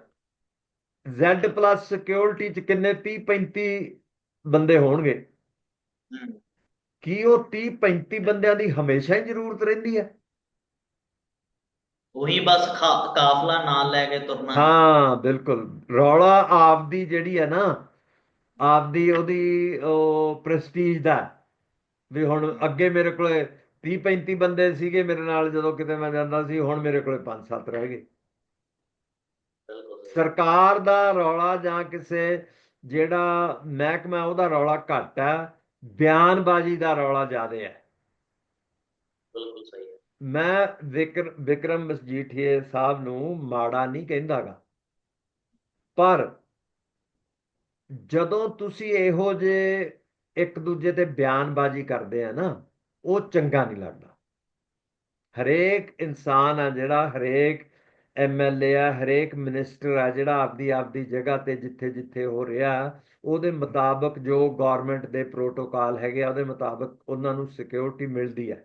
Z ਪਲੱਸ ਸਿਕਿਉਰਿਟੀ ਚ ਕਿੰਨੇ 30 35 ਬੰਦੇ ਹੋਣਗੇ? ਕੀ ਉਹ 30 35 ਬੰਦਿਆਂ ਦੀ ਹਮੇਸ਼ਾ ਹੀ ਜ਼ਰੂਰਤ ਰਹਿੰਦੀ ਹੈ? ਉਹੀ ਬਸ ਕਾਫਲਾ ਨਾਲ ਲੈ ਕੇ ਤੁਰਨਾ। ਹਾਂ ਬਿਲਕੁਲ। ਰੌਲਾ ਆਪਦੀ ਜਿਹੜੀ ਹੈ ਨਾ ਆਪਦੀ ਉਹਦੀ ਉਹ ਪ੍ਰੈਸਟੀਜ ਦਾ ਵੀ ਹੁਣ ਅੱਗੇ ਮੇਰੇ ਕੋਲੇ 30 35 ਬੰਦੇ ਸੀਗੇ ਮੇਰੇ ਨਾਲ ਜਦੋਂ ਕਿਤੇ ਮੈਂ ਜਾਂਦਾ ਸੀ ਹੁਣ ਮੇਰੇ ਕੋਲੇ 5-7 ਰਹਿ ਗਏ। ਸਰਕਾਰ ਦਾ ਰੌਲਾ ਜਾਂ ਕਿਸੇ ਜਿਹੜਾ ਮਹਿਕਮਾ ਉਹਦਾ ਰੌਲਾ ਘੱਟ ਹੈ ਬਿਆਨਬਾਜ਼ੀ ਦਾ ਰੌਲਾ ਜ਼ਿਆਦਾ ਹੈ ਬਿਲਕੁਲ ਸਹੀ ਹੈ। ਮੈਂ ਵਿਕਰ ਵਿਕਰਮ ਮਜੀਠੀਏ ਸਾਹਿਬ ਨੂੰ ਮਾੜਾ ਨਹੀਂ ਕਹਿੰਦਾਗਾ। ਪਰ ਜਦੋਂ ਤੁਸੀਂ ਇਹੋ ਜੇ ਇੱਕ ਦੂਜੇ ਤੇ ਬਿਆਨਬਾਜ਼ੀ ਕਰਦੇ ਆ ਨਾ ਉਹ ਚੰਗਾ ਨਹੀਂ ਲੱਗਦਾ। ਹਰੇਕ ਇਨਸਾਨ ਆ ਜਿਹੜਾ ਹਰੇਕ ਐਮਐਲਏ ਆ ਹਰੇਕ ਮਿਨਿਸਟਰ ਆ ਜਿਹੜਾ ਆਪਦੀ ਆਪਦੀ ਜਗ੍ਹਾ ਤੇ ਜਿੱਥੇ ਜਿੱਥੇ ਹੋ ਰਿਹਾ ਉਹਦੇ ਮੁਤਾਬਕ ਜੋ ਗਵਰਨਮੈਂਟ ਦੇ ਪ੍ਰੋਟੋਕਾਲ ਹੈਗੇ ਆ ਉਹਦੇ ਮੁਤਾਬਕ ਉਹਨਾਂ ਨੂੰ ਸਿਕਿਉਰਿਟੀ ਮਿਲਦੀ ਹੈ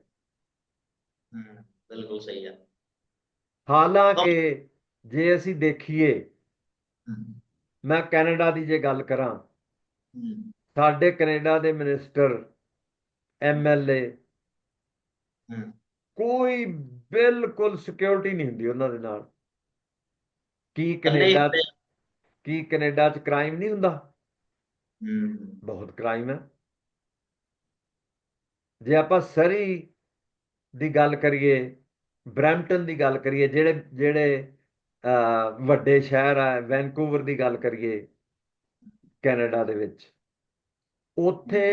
ਹੂੰ ਬਿਲਕੁਲ ਸਹੀ ਹੈ ਹਾਲਾਂਕਿ ਜੇ ਅਸੀਂ ਦੇਖੀਏ ਮੈਂ ਕੈਨੇਡਾ ਦੀ ਜੇ ਗੱਲ ਕਰਾਂ ਸਾਡੇ ਕੈਨੇਡਾ ਦੇ ਮਿਨਿਸਟਰ ਐਮਐਲਏ ਕੋਈ ਬਿਲਕੁਲ ਸਿਕਿਉਰਿਟੀ ਨਹੀਂ ਹੁੰਦੀ ਉਹਨਾਂ ਦੇ ਨਾਲ। ਕੀ ਕੈਨੇਡਾ ਕੀ ਕੈਨੇਡਾ 'ਚ ਕ੍ਰਾਈਮ ਨਹੀਂ ਹੁੰਦਾ? ਹੂੰ। ਬਹੁਤ ਕ੍ਰਾਈਮ ਹੈ ਜੇ ਆਪਾਂ ਸਰੀ ਦੀ ਗੱਲ ਕਰੀਏ ਬਰੈਂਪਟਨ ਦੀ ਗੱਲ ਕਰੀਏ ਜਿਹੜੇ ਜਿਹੜੇ ਵੱਡੇ ਸ਼ਹਿਰ ਆ ਵੈਨਕੂਵਰ ਦੀ ਗੱਲ ਕਰੀਏ ਕੈਨੇਡਾ ਦੇ ਵਿੱਚ ਉੱਥੇ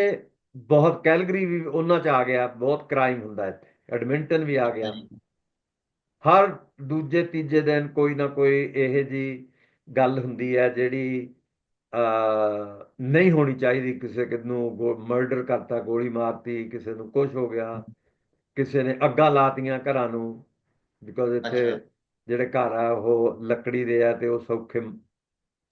ਬਹੁਤ ਕੈਲਗਰੀ ਵੀ ਉਹਨਾਂ 'ਚ ਆ ਗਿਆ ਬਹੁਤ ਕ੍ਰਾਈਮ ਹੁੰਦਾ ਇੱਥੇ ਐਡਮਿੰਟਨ ਵੀ ਆ ਗਿਆ। ਹਰ ਦੂਜੇ ਤੀਜੇ ਦਿਨ ਕੋਈ ਨਾ ਕੋਈ ਇਹ ਜੀ ਗੱਲ ਹੁੰਦੀ ਹੈ ਜਿਹੜੀ ਨਹੀਂ ਹੋਣੀ ਚਾਹੀਦੀ। ਕਿਸੇ ਨੂੰ ਮਰਡਰ ਕਰਤਾ ਗੋਲੀ ਮਾਰਤੀ ਕਿਸੇ ਨੂੰ ਕੁਝ ਹੋ ਗਿਆ ਕਿਸੇ ਨੇ ਅੱਗਾਂ ਲਾਤੀਆਂ ਘਰਾਂ ਨੂੰ ਬਿਕੋਜ਼ ਇੱਥੇ ਜਿਹੜੇ ਘਰ ਆ ਉਹ ਲੱਕੜੀ ਦੇ ਆ ਤੇ ਉਹ ਸੌਖੇ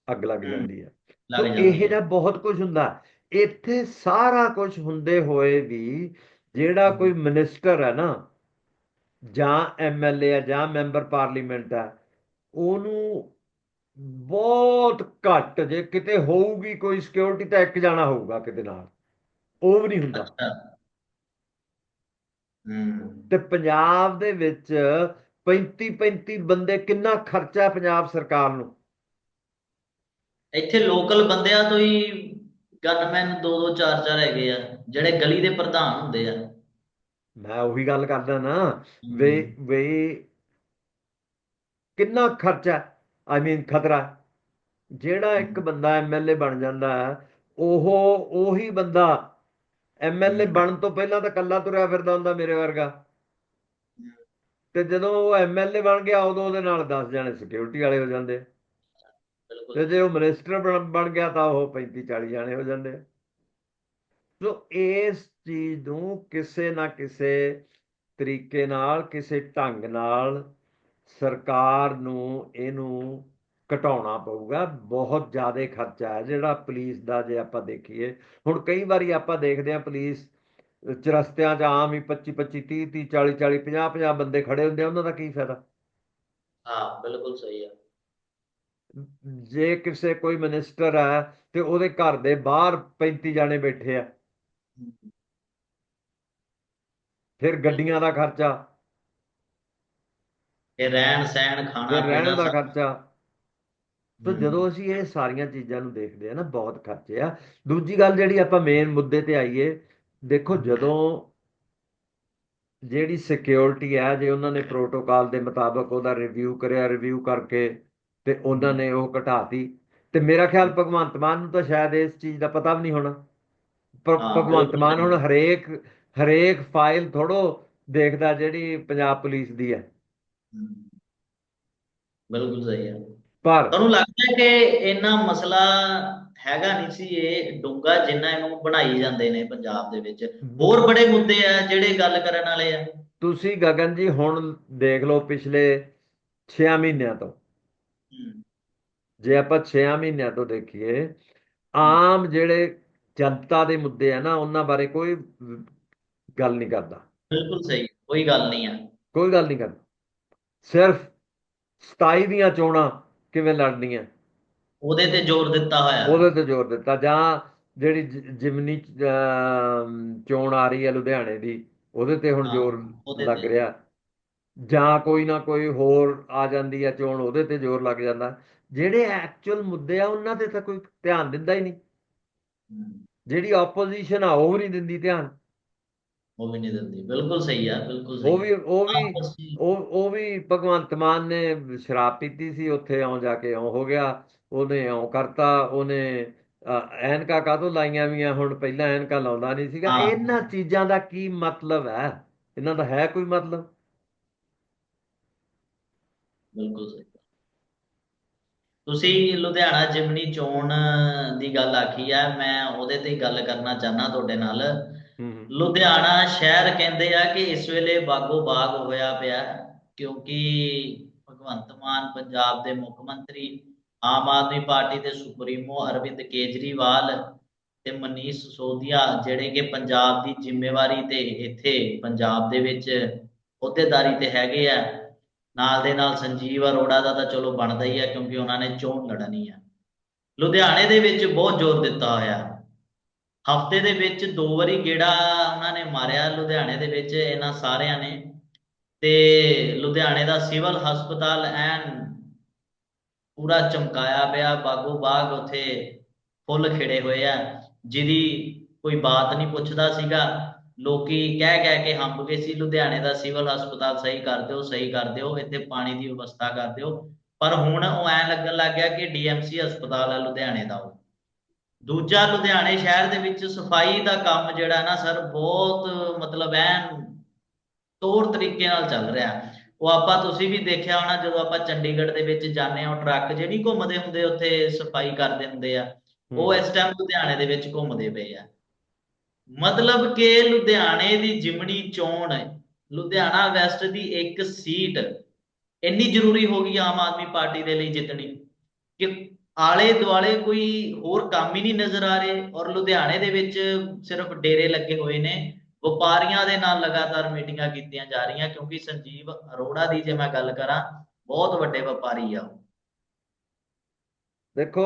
ਅੱਗ ਲੱਗ ਜਾਂਦੀ ਆ ਜਾਂਦੀ ਇਹ ਹੈ। ਜਿਹਾ ਬਹੁਤ ਕੁਝ ਹੁੰਦਾ। ਇੱਥੇ ਸਾਰਾ ਕੁਝ ਹੁੰਦੇ ਹੋਏ ਵੀ ਜਿਹੜਾ ਕੋਈ ਮਿਨਿਸਟਰ ਹੈ ਨਾ ਜਾਂ ਐਮਐਲਏ ਆ ਜਾਂ ਮੈਂਬਰ ਪਾਰਲੀਮੈਂਟ ਆ ਉਹਨੂੰ ਬਹੁਤ ਘੱਟ ਜੇ ਕਿਤੇ ਹੋਊਗੀ ਕੋਈ ਸਿਕਿਉਰਿਟੀ ਤਾਂ ਇੱਕ ਜਾਣਾ ਹੋਊਗਾ ਕਿਤੇ ਨਾਲ। ਉਹ ਵੀ ਨਹੀਂ ਹੁੰਦਾ। ਹੂੰ ਤੇ ਪੰਜਾਬ ਦੇ ਵਿੱਚ 35 35 ਬੰਦੇ ਕਿੰਨਾ ਖਰਚਾ ਹੈ ਪੰਜਾਬ ਸਰਕਾਰ ਨੂੰ? ਇੱਥੇ ਲੋਕਲ ਬੰਦਿਆਂ ਤੋਂ ਹੀ ਗਨਮੈਨ ਦੋ ਦੋ ਚਾਰ ਚਾਰ ਹੈਗੇ ਆ ਜਿਹੜੇ ਗਲੀ ਦੇ ਪ੍ਰਧਾਨ ਹੁੰਦੇ ਆ ਮੈਂ ਉਹੀ ਗੱਲ ਕਰਦਾ ਨਾ ਵੇ ਵੇ ਕਿੰਨਾ ਖਰਚਾ ਆਈ ਮੀਨ ਖਤਰਾ ਜਿਹੜਾ ਇੱਕ। ਬੰਦਾ ਐਮਐਲਏ ਬਣ ਜਾਂਦਾ ਉਹ ਉਹੀ ਬੰਦਾ ਐਮਐਲਏ। ਬਣਨ ਤੋਂ ਪਹਿਲਾਂ ਤਾਂ ਕੱਲਾ ਤੁਰਿਆ ਫਿਰਦਾ ਹੁੰਦਾ ਮੇਰੇ ਵਰਗਾ ਤੇ ਜਦੋਂ ਉਹ ਐਮਐਲਏ ਬਣ ਗਿਆ ਉਦੋਂ ਉਹਦੇ ਨਾਲ 10 ਜਣੇ ਸਿਕਿਉਰਿਟੀ ਵਾਲੇ ਹੋ ਜਾਂਦੇ। ਤੇ ਜੇ ਉਹ ਮਿਨਿਸਟਰ ਬਣ ਗਿਆ ਤਾਂ ਉਹ 35 40 ਜਾਣੇ ਹੋ ਜਾਂਦੇ ਆ। ਸੋ ਇਸ ਚੀਜ਼ ਨੂੰ ਕਿਸੇ ਨਾ ਕਿਸੇ ਤਰੀਕੇ ਨਾਲ ਕਿਸੇ ਢੰਗ ਨਾਲ ਸਰਕਾਰ ਨੂੰ ਇਹਨੂੰ ਘਟਾਉਣਾ ਪਊਗਾ। ਬਹੁਤ ਜ਼ਿਆਦਾ ਖਰਚਾ ਹੈ ਜਿਹੜਾ ਪੁਲਿਸ ਦਾ ਜੇ ਆਪਾਂ ਦੇਖੀਏ। ਹੁਣ ਕਈ ਵਾਰੀ ਆਪਾਂ ਦੇਖਦੇ ਹਾਂ ਪੁਲਿਸ ਚਰਸਤਿਆਂ 'ਚ ਆਮ ਹੀ 25 25 30 30 40 40 50 50 ਬੰਦੇ ਖੜੇ ਹੁੰਦੇ ਆ ਉਹਨਾਂ ਦਾ ਕੀ ਫਾਇਦਾ? ਹਾਂ ਬਿਲਕੁਲ ਸਹੀ ਆ। ਜੇ ਕਿਸੇ ਕੋਈ ਮਿਨਿਸਟਰ ਹੈ ਤੇ ਉਹਦੇ ਘਰ ਦੇ ਬਾਹਰ 35 ਜਾਣੇ ਬੈਠੇ ਆ। ਫਿਰ ਗੱਡੀਆਂ ਦਾ ਖਰਚਾ। ਇਹ ਰਹਿਣ ਸਹਿਣ ਖਾਣਾ ਰਹਿਣ ਦਾ ਖਰਚਾ। ਤਾਂ ਜਦੋਂ ਅਸੀਂ ਇਹ ਸਾਰੀਆਂ ਚੀਜ਼ਾਂ ਨੂੰ ਦੇਖਦੇ ਆ ਨਾ ਬਹੁਤ ਖਰਚੇ ਆ। ਦੂਜੀ ਗੱਲ ਜਿਹੜੀ ਆਪਾਂ ਮੇਨ ਮੁੱਦੇ ਤੇ ਆਈਏ ਦੇਖੋ ਜਦੋਂ ਜਿਹੜੀ ਸਿਕਿਉਰਿਟੀ ਹੈ ਜੇ ਉਹਨਾਂ ਨੇ ਪ੍ਰੋਟੋਕਾਲ ਦੇ ਮੁਤਾਬਕ ਉਹਦਾ ਰਿਵਿਊ ਕਰਿਆ ਰਿਵਿਊ ਕਰਕੇ ਤੇ ਉਹਨਾਂ ਨੇ ਉਹ ਘਟਾਤੀ। ਤੇ ਮੇਰਾ ਖਿਆਲ ਭਗਵੰਤ ਮਾਨ ਨੂੰ ਤਾਂ ਸ਼ਾਇਦ ਇਸ ਚੀਜ਼ ਦਾ ਪਤਾ ਵੀ ਨਹੀਂ ਹੋਣਾ। ਹਾਂ, ਭਗਵੰਤ ਮਾਨ ਹੁਣ। ਹਰੇਕ ਹਰੇਕ ਫਾਈਲ ਥੋੜੋ ਦੇਖਦਾ ਜਿਹੜੀ ਪੰਜਾਬ ਪੁਲਿਸ ਦੀ ਹੈ। ਬਿਲਕੁਲ ਸਹੀ ਆ ਪਰ ਤੁਹਾਨੂੰ ਲੱਗਦਾ ਹੈ ਕਿ ਇੰਨਾ ਮਸਲਾ ਹੈਗਾ ਨਹੀਂ ਸੀ? ਇਹ ਡੂੰਘਾ ਜਿੰਨਾ ਇਹਨੂੰ ਬਣਾਈ ਜਾਂਦੇ ਨੇ ਪੰਜਾਬ ਦੇ ਵਿੱਚ। ਹੋਰ ਬੜੇ ਮੁੱਦੇ ਆ ਜਿਹੜੇ ਗੱਲ ਕਰਨ ਵਾਲੇ ਆ। ਤੁਸੀਂ ਗਗਨ ਜੀ ਹੁਣ ਦੇਖ ਲਓ ਪਿਛਲੇ 6 ਮਹੀਨਿਆਂ ਤੋਂ। ਜੇ ਆਪਾਂ 6 ਮਹੀਨਿਆਂ ਤੋਂ ਦੇਖੀਏ ਆਮ ਜਿਹੜੇ ਜਨਤਾ ਦੇ ਮੁੱਦੇ ਆ ਨਾ ਉਹਨਾਂ ਬਾਰੇ ਕੋਈ ਗੱਲ ਨਹੀਂ ਕਰਦਾ। ਬਿਲਕੁਲ ਸਹੀ ਕੋਈ ਗੱਲ ਨਹੀਂ ਆ। ਕੋਈ ਗੱਲ ਨਹੀਂ ਕਰਦਾ। ਸਿਰਫ 27 ਦੀਆਂ ਚੋਣਾਂ ਕਿਵੇਂ ਲੜਨੀਆਂ? ਉਹਦੇ ਤੇ ਜ਼ੋਰ ਦਿੱਤਾ ਹੋਇਆ। ਉਹਦੇ ਤੇ ਜ਼ੋਰ ਦਿੱਤਾ। ਜਾਂ ਜਿਹੜੀ ਜਿਮਨੀ ਚੋਣ ਆ ਰਹੀ ਹੈ ਲੁਧਿਆਣੇ ਦੀ ਉਹਦੇ ਤੇ ਹੁਣ ਜ਼ੋਰ ਲੱਗ। ਰਿਹਾ। ਜਾਂ ਕੋਈ ਨਾ ਕੋਈ ਹੋਰ ਆ ਜਾਂਦੀ ਹੈ ਚੋਣ ਉਹਦੇ ਤੇ ਜ਼ੋਰ ਲੱਗ ਜਾਂਦਾ। ਜਿਹੜੇ ਐਕਚੁਅਲ ਮੁੱਦੇ ਆ ਉਹਨਾਂ ਤੇ ਤਾਂ ਕੋਈ ਧਿਆਨ ਦਿੰਦਾ ਹੀ ਨਹੀਂ। ਜਿਹੜੀ ਆਪੋਜੀਸ਼ਨ ਆ ਉਹ ਵੀ ਨਹੀਂ ਦਿੰਦੀ ਧਿਆਨ। ਉਹ ਵੀ ਨਹੀਂ ਦਿੰਦੀ। ਬਿਲਕੁਲ ਸਹੀ ਆ ਬਿਲਕੁਲ ਸਹੀ ਉਹ ਵੀ ਉਹ ਵੀ ਆਪਸ ਵਿੱਚ ਉਹ ਉਹ ਵੀ ਭਗਵੰਤ ਮਾਨ ਨੇ ਸ਼ਰਾਬ ਪੀਤੀ ਸੀ ਉੱਥੇ ਆਉਂ ਜਾ ਕੇ ਇਉਂ ਹੋ ਗਿਆ ਉਹਨੇ ਇਉਂ ਕਰਤਾ ਉਹਨੇ ਐਨਕਾਂ ਕਾਹਤੋਂ ਲਾਈਆਂ ਵੀਆਂ ਹੁਣ ਪਹਿਲਾਂ ਐਨਕਾਂ ਲਾਉਂਦਾ ਨਹੀਂ ਸੀਗਾ। ਇਹਨਾਂ ਚੀਜ਼ਾਂ ਦਾ ਕੀ ਮਤਲਬ ਹੈ? ਇਹਨਾਂ ਦਾ ਹੈ ਕੋਈ ਮਤਲਬ? ਬਿਲਕੁਲ ਸਹੀ ਤੁਸੀਂ ਲੁਧਿਆਣਾ ਜਿਮਨੀ ਚੋਣ ਦੀ ਗੱਲ ਆਖੀ ਆ ਮੈਂ ਉਹਦੇ ਤੇ ਹੀ ਗੱਲ ਕਰਨਾ ਚਾਹਨਾ ਤੁਹਾਡੇ ਨਾਲ। ਲੁਧਿਆਣਾ ਸ਼ਹਿਰ ਕਹਿੰਦੇ ਆ ਕਿ ਇਸ ਵੇਲੇ ਬਾਗੋ ਬਾਗ ਹੋਇਆ ਪਿਆ ਕਿਉਂਕਿ ਭਗਵੰਤ ਮਾਨ ਪੰਜਾਬ ਦੇ ਮੁੱਖ ਮੰਤਰੀ ਆਮ ਆਦਮੀ ਪਾਰਟੀ ਦੇ ਸੁਪਰੀਮੋ ਅਰਵਿੰਦ ਕੇਜਰੀਵਾਲ ਤੇ ਮਨੀਸ਼ ਸਿਸੋਦੀਆ ਜਿਹੜੇ ਕਿ ਪੰਜਾਬ ਦੀ ਜ਼ਿੰਮੇਵਾਰੀ ਤੇ ਇੱਥੇ ਪੰਜਾਬ ਦੇ ਵਿੱਚ ਅਹੁਦੇਦਾਰੀ ਤੇ ਹੈਗੇ ਆ ਨਾਲ ਦੇ ਨਾਲ ਸੰਜੀਵ ਅਰੋੜਾ ਦਾ ਤਾਂ ਚਲੋ ਬਣਦਾ ਹੀ ਆ, ਕਿਉਂਕਿ ਉਹਨਾਂ ਨੇ ਚੋਣ ਲੜਨੀ ਆ। ਲੁਧਿਆਣੇ ਦੇ ਵਿੱਚ ਬਹੁਤ ਜ਼ੋਰ ਦਿੱਤਾ ਹੋਇਆ। ਹਫ਼ਤੇ ਦੇ ਵਿੱਚ ਦੋ ਵਾਰੀ ਗੇੜਾ ਉਹਨਾਂ ਨੇ ਮਾਰਿਆ ਲੁਧਿਆਣੇ ਦੇ ਵਿੱਚ, ਇਹਨਾਂ ਸਾਰਿਆਂ ਨੇ। ਤੇ ਲੁਧਿਆਣੇ ਦਾ ਸਿਵਲ ਹਸਪਤਾਲ ਐਨ ਪੂਰਾ ਚਮਕਾਇਆ ਪਿਆ, ਬਾਗੋ ਬਾਗ ਉੱਥੇ ਫੁੱਲ ਖਿੜੇ ਹੋਏ ਆ, ਜਿਹਦੀ ਕੋਈ ਬਾਤ ਨਹੀਂ ਪੁੱਛਦਾ ਸੀਗਾ। ਲੋਕੀ ਕਹਿ ਕਹਿ ਕੇ ਹੰਬ ਗਏ ਸੀ ਲੁਧਿਆਣੇ ਦਾ ਸਿਵਲ ਹਸਪਤਾਲ ਸਹੀ ਕਰ ਦਿਓ ਸਹੀ ਕਰ ਦਿਓ ਇੱਥੇ ਪਾਣੀ ਦੀ ਵਿਵਸਥਾ ਕਰ ਦਿਓ। ਪਰ ਹੁਣ ਉਹ ਐ ਲੱਗਣ ਲੱਗ ਗਿਆ ਕਿ ਡੀਐਮਸੀ ਹਸਪਤਾਲ ਹੈ ਲੁਧਿਆਣੇ ਦਾ ਉਹ। ਦੂਜਾ ਲੁਧਿਆਣੇ ਸ਼ਹਿਰ ਦੇ ਵਿੱਚ ਸਫ਼ਾਈ ਦਾ ਕੰਮ ਜਿਹੜਾ ਨਾ ਸਰ ਬਹੁਤ ਮਤਲਬ ਐਨ ਤੌਰ ਤਰੀਕੇ ਨਾਲ ਚੱਲ ਰਿਹਾ। ਉਹ ਆਪਾਂ ਤੁਸੀਂ ਵੀ ਦੇਖਿਆ ਹੋਣਾ ਜਦੋਂ ਆਪਾਂ ਚੰਡੀਗੜ੍ਹ ਦੇ ਵਿੱਚ ਜਾਂਦੇ ਹਾਂ ਟਰੱਕ ਜਿਹੜੀ ਘੁੰਮਦੇ ਹੁੰਦੇ ਉੱਥੇ ਸਫ਼ਾਈ ਕਰਦੇ ਹੁੰਦੇ ਆ। ਉਹ ਇਸ ਟਾਈਮ ਲੁਧਿਆਣੇ ਦੇ ਵਿੱਚ ਘੁੰਮਦੇ ਪਏ ਆ। ਮਤਲਬ ਕਿ ਲੁਧਿਆਣੇ ਦੀ ਜਿਮਣੀ ਚੋਣ ਲੁਧਿਆਣਾ ਵੈਸਟ ਦੀ ਇੱਕ ਸੀਟ ਇੰਨੀ ਜ਼ਰੂਰੀ ਹੋ ਗਈ ਆਮ ਆਦਮੀ ਪਾਰਟੀ ਦੇ ਲਈ ਜਿੱਤਣੀ ਕਿ ਆਲੇ ਦੁਆਲੇ ਕੋਈ ਹੋਰ ਕੰਮ ਹੀ ਨਹੀਂ ਨਜ਼ਰ ਆ ਰਹੇ ਔਰ ਲੁਧਿਆਣੇ ਦੇ ਵਿੱਚ ਸਿਰਫ ਡੇਰੇ ਲੱਗੇ ਹੋਏ ਨੇ। ਵਪਾਰੀਆਂ ਦੇ ਨਾਲ ਲਗਾਤਾਰ ਮੀਟਿੰਗਾਂ ਕੀਤੀਆਂ ਜਾ ਰਹੀਆਂ ਕਿਉਂਕਿ ਸੰਜੀਵ ਅਰੋੜਾ ਦੀ ਜੇ ਮੈਂ ਗੱਲ ਕਰਾਂ, ਬਹੁਤ ਵੱਡੇ ਵਪਾਰੀ ਆ ਦੇਖੋ,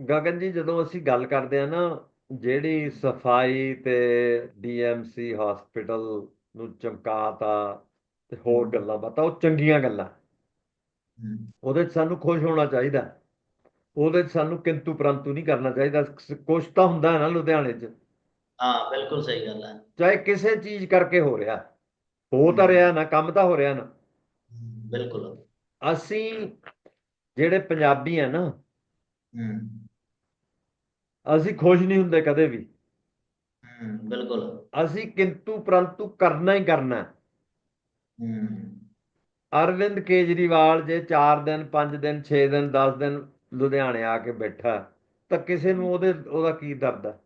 ਗਗਨ ਜੀ ਜਦੋਂ ਅਸੀਂ ਗੱਲ ਕਰਦੇ ਆ ਨਾ ਜਿਹੜੀ ਸਫ਼ਾਈ ਤੇ ਡੀਐਮਸੀ ਹਸਪੀਟਲ ਨੂੰ ਚਮਕਾਤਾ ਤੇ ਹੋਰ ਗੱਲਾਂ ਬਾਤਾਂ ਉਹ ਚੰਗੀਆਂ ਗੱਲਾਂ। ਉਹਦੇ 'ਚ ਸਾਨੂੰ ਖੁਸ਼ ਹੋਣਾ ਚਾਹੀਦਾ। ਉਹਦੇ 'ਚ ਸਾਨੂੰ ਕਿੰਤੂ ਪ੍ਰੰਤੂ ਨਹੀਂ ਕਰਨਾ ਚਾਹੀਦਾ। ਕੁਛ ਤਾਂ ਹੁੰਦਾ ਹੈ ਨਾ ਲੁਧਿਆਣੇ 'ਚ। ਹਾਂ ਬਿਲਕੁਲ ਸਹੀ ਗੱਲ ਹੈ। ਚਾਹੇ ਕਿਸੇ ਚੀਜ਼ ਕਰਕੇ ਹੋ ਰਿਹਾ। ਹੋ ਤਾਂ ਰਿਹਾ ਨਾ ਕੰਮ ਤਾਂ ਹੋ ਰਿਹਾ ਨਾ। ਬਿਲਕੁਲ। ਅਸੀਂ ਜਿਹੜੇ ਪੰਜਾਬੀ ਆ ਨਾ ਹੂੰ। ਅਸੀਂ ਖੁਸ਼ ਨਹੀਂ ਹੁੰਦੇ ਕਦੇ ਵੀ। ਹੂੰ ਬਿਲਕੁਲ। ਅਸੀਂ ਕਿੰਤੂ ਪ੍ਰੰਤੂ ਕਰਨਾ ਹੀ ਕਰਨਾ। ਅਰਵਿੰਦ ਕੇਜਰੀਵਾਲ ਜੇ 4 ਦਿਨ 5 ਦਿਨ 6 ਦਿਨ 10 ਦਿਨ ਲੁਧਿਆਣੇ ਆ ਕੇ ਬੈਠਾ ਤਾਂ ਕਿਸੇ ਨੂੰ ਉਹਦੇ ਉਹਦਾ ਕੀ ਦਰਦ ਹੈ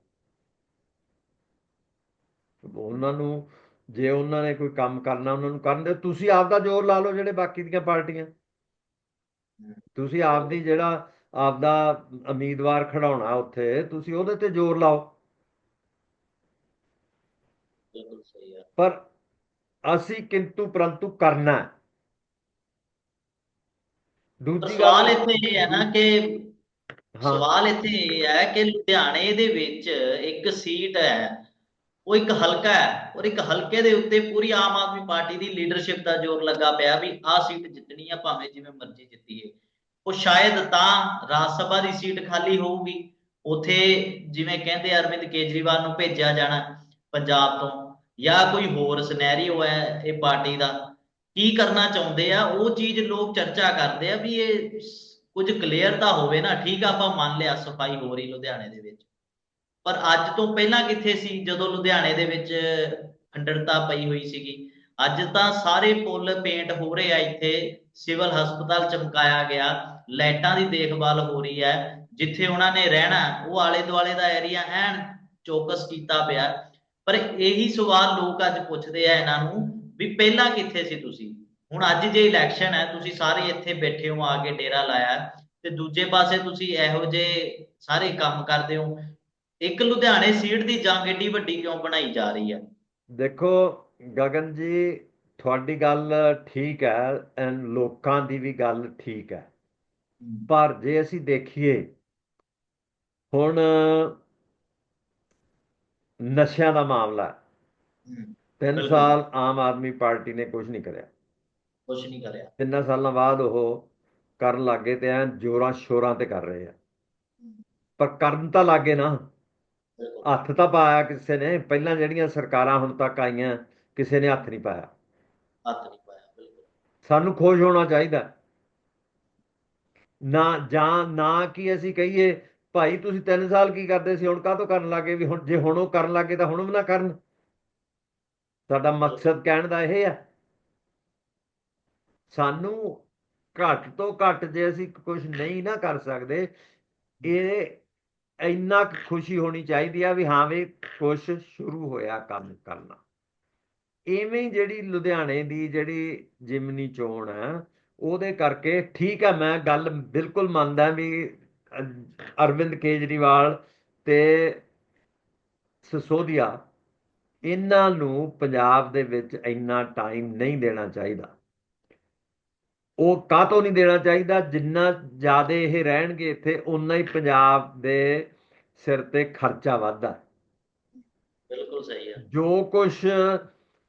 ਉਹਨਾਂ ਨੂੰ ਜੇ ਉਹਨਾਂ ਨੇ ਕੋਈ ਕੰਮ ਕਰਨਾ ਉਹਨਾਂ ਨੂੰ ਕਰਨ ਦੇ ਤੁਸੀਂ ਆਪ ਦਾ ਜ਼ੋਰ ਲਾ ਲਓ ਜਿਹੜੇ ਬਾਕੀ ਦੀਆਂ ਪਾਰਟੀਆਂ। ਤੁਸੀਂ ਆਪ ਦੀ ਜਿਹੜਾ ਆਪ ਦਾ ਉਮੀਦਵਾਰ ਖੜਾਉਣਾ ਉੱਥੇ ਤੁਸੀਂ ਉਹਦੇ ਤੇ ਜ਼ੋਰ ਲਾਓ। ਪਰ ਅਸੀਂ ਕਿੰਤੂ ਪ੍ਰੰਤੂ ਕਰਨਾ ਦੂਜੀ ਗੱਲ ਇੱਥੇ ਇਹ ਹੈ ਨਾ ਕਿ ਸਵਾਲ ਇੱਥੇ ਇਹ ਹੈ ਕਿ ਲੁਧਿਆਣੇ ਦੇ ਵਿੱਚ ਇੱਕ ਸੀਟ ਹੈ ਉਹ ਇੱਕ ਹਲਕਾ ਹੈ ਔਰ ਇੱਕ ਹਲਕੇ ਦੇ ਉੱਤੇ ਪੂਰੀ ਆਮ ਆਦਮੀ ਪਾਰਟੀ ਦੀ ਲੀਡਰਸ਼ਿਪ ਦਾ ਜ਼ੋਰ ਲੱਗਾ ਪਿਆ ਵੀ ਆਹ ਸੀਟ ਜਿੱਤਣੀ ਆ ਭਾਵੇਂ ਜਿਵੇਂ ਮਰਜ਼ੀ ਜਿੱਤੀਏ। ਉਹ ਸ਼ਾਇਦ ਤਾਂ ਰਾਜ ਸਭਾ ਦੀ ਸੀਟ ਖਾਲੀ ਹੋਊਗੀ। ਉਥੇ ਜਿਵੇਂ ਕਹਿੰਦੇ ਅਰਵਿੰਦ ਕੇਜਰੀਵਾਲ ਨੂੰ ਭੇਜਿਆ ਜਾਣਾ ਪੰਜਾਬ ਤੋਂ ਜਾਂ ਕੋਈ ਹੋਰ ਸਿਨੈਰੀਓ ਹੈ ਇਹ ਪਾਰਟੀ ਦਾ। ਕੀ ਕਰਨਾ ਚਾਹੁੰਦੇ ਆ? ਉਹ ਚੀਜ਼ ਲੋਕ ਚਰਚਾ ਕਰਦੇ ਆ ਵੀ ਇਹ ਕੁਝ ਕਲੀਅਰ ਤਾਂ ਹੋਵੇ ਨਾ, ਠੀਕ ਆ, ਆਪਾਂ ਮੰਨ ਲਿਆ ਸਫ਼ਾਈ ਹੋ ਰਹੀ ਲੁਧਿਆਣੇ ਦੇ ਵਿੱਚ। ਪਰ ਅੱਜ ਤੋਂ ਪਹਿਲਾਂ ਕਿੱਥੇ ਸੀ? ਜਦੋਂ ਲੁਧਿਆਣੇ ਦੇ ਵਿੱਚ ਖੰਡਰਤਾ ਪਈ ਹੋਈ ਸੀਗੀ। ਅੱਜ ਤਾਂ ਸਾਰੇ ਪੁੱਲ ਪੇਂਟ ਹੋ ਰਹੇ ਆ ਇੱਥੇ। ਸਿਵਲ ਹਸਪਤਾਲ ਚਮਕਾਇਆ ਗਿਆ। ਲਾਈਟਾਂ ਦੀ ਦੇਖਭਾਲ ਹੋ ਰਹੀ ਹੈ, ਜਿੱਥੇ ਉਹਨਾਂ ਨੇ ਰਹਿਣਾ, ਉਹ ਆਲੇ ਦੁਆਲੇ ਦਾ ਏਰੀਆ ਐਨ ਚੌਕਸ ਕੀਤਾ ਪਿਆ। ਪਰ ਇਹੀ ਸਵਾਲ ਲੋਕ ਅੱਜ ਪੁੱਛਦੇ ਆ ਇਹਨਾਂ ਨੂੰ ਵੀ ਪਹਿਲਾਂ ਕਿੱਥੇ ਸੀ ਤੁਸੀਂ? ਹੁਣ ਅੱਜ ਜੇ ਇਲੈਕਸ਼ਨ ਹੈ, ਤੁਸੀਂ ਸਾਰੇ ਇੱਥੇ ਬੈਠੇ ਹੋ, ਆ ਕੇ ਡੇਰਾ ਲਾਇਆ, ਤੇ ਦੂਜੇ ਪਾਸੇ ਤੁਸੀਂ ਇਹੋ ਜਿਹੇ ਸਾਰੇ ਕੰਮ ਕਰਦੇ ਹੋ। ਇੱਕ ਲੁਧਿਆਣੇ ਸੀਟ ਦੀ ਜੰਗ ਏਡੀ ਵੱਡੀ ਕਿਉਂ ਬਣਾਈ ਜਾ ਰਹੀ ਹੈ ਦੇਖੋ, ਗਗਨ ਜੀ, ਤੁਹਾਡੀ ਗੱਲ ਠੀਕ ਹੈ ਐਂਡ ਲੋਕਾਂ ਦੀ ਵੀ ਗੱਲ ਠੀਕ ਹੈ। ਪਰ ਜੇ ਅਸੀਂ ਦੇਖੀਏ ਹੁਣ ਨਸ਼ਿਆਂ ਦਾ ਮਾਮਲਾ ਹੈ। ਹੂੰ, ਤਿੰਨ ਬਿਲਕੁਲ। ਸਾਲ ਆਮ ਆਦਮੀ ਪਾਰਟੀ ਨੇ ਕੁਝ ਨਹੀਂ ਕਰਿਆ। ਕੁਛ ਨਹੀਂ ਕਰਿਆ। ਤਿੰਨਾਂ ਸਾਲਾਂ ਬਾਅਦ ਉਹ ਕਰਨ ਲੱਗੇ ਤੇ ਐ ਜੋਰਾਂ ਸ਼ੋਰਾਂ ਤੇ ਕਰ ਰਹੇ ਆ। ਪਰ ਕਰਨ ਤਾਂ ਲੱਗੇ ਨਾ। ਹੱਥ ਤਾਂ ਪਾਇਆ ਕਿਸੇ ਨੇ। ਪਹਿਲਾਂ ਜਿਹੜੀਆਂ ਸਰਕਾਰਾਂ ਹੁਣ ਤੱਕ ਆਈਆਂ ਕਿਸੇ ਨੇ ਹੱਥ ਨਹੀਂ ਪਾਇਆ। ਹੱਥ ਨਹੀਂ ਪਾਇਆ ਬਿਲਕੁਲ। ਸਾਨੂੰ ਖੁਸ਼ ਹੋਣਾ ਚਾਹੀਦਾ। ਨਾ, ਜਾਂ ਨਾ ਕਿ ਅਸੀਂ ਕਹੀਏ, ਭਾਈ, ਤੁਸੀਂ 3 ਸਾਲ ਕੀ ਕਰਦੇ ਸੀ? ਹੁਣ ਕਾਹ ਤੋਂ ਕਰਨ ਲੱਗੇ ਵੀ ਹੁਣ, ਜੇ ਹੁਣ ਉਹ ਕਰਨ ਲੱਗੇ ਤਾਂ ਹੁਣ ਵੀ ਨਾ ਕਰਨ? ਸਾਡਾ ਮਕਸਦ ਕਹਿਣ ਦਾ ਇਹ ਆ। ਸਾਨੂੰ ਘੱਟ ਤੋਂ ਘੱਟ ਜੇ ਅਸੀਂ ਕੁਝ ਨਹੀਂ ਨਾ ਕਰ ਸਕਦੇ, ਇਹ ਇੰਨਾ ਕੁ ਖੁਸ਼ੀ ਹੋਣੀ ਚਾਹੀਦੀ ਆ ਵੀ ਹਾਂ ਵੀ ਕੁਝ ਸ਼ੁਰੂ ਹੋਇਆ ਕੰਮ ਕਰਨਾ। ਐਵੇਂ ਜਿਹੜੀ ਲੁਧਿਆਣੇ ਦੀ ਜਿਹੜੀ ਜਿਮਨੀ ਚੋਣ ਹੈ ਉਹਦੇ ਕਰਕੇ ਠੀਕ ਹੈ ਮੈਂ ਗੱਲ ਬਿਲਕੁਲ ਮੰਨਦਾ ਵੀ ਅਰਵਿੰਦ ਕੇਜਰੀਵਾਲ ਤੇ ਸਿਸੋਦੀਆ ਇਹਨਾਂ ਨੂੰ ਪੰਜਾਬ ਦੇ ਵਿੱਚ ਇੰਨਾ ਟਾਈਮ ਨਹੀਂ ਦੇਣਾ ਚਾਹੀਦਾ। ਉਹ ਕਾਹਤੋਂ ਨਹੀਂ ਦੇਣਾ ਚਾਹੀਦਾ? ਜਿੰਨਾ ਜ਼ਿਆਦਾ ਇਹ ਰਹਿਣਗੇ ਇੱਥੇ ਉਨਾ ਹੀ ਪੰਜਾਬ ਦੇ ਸਿਰ ਤੇ ਖਰਚਾ ਵੱਧਦਾ। ਬਿਲਕੁਲ ਸਹੀ ਹੈ ਜੋ ਕੁਝ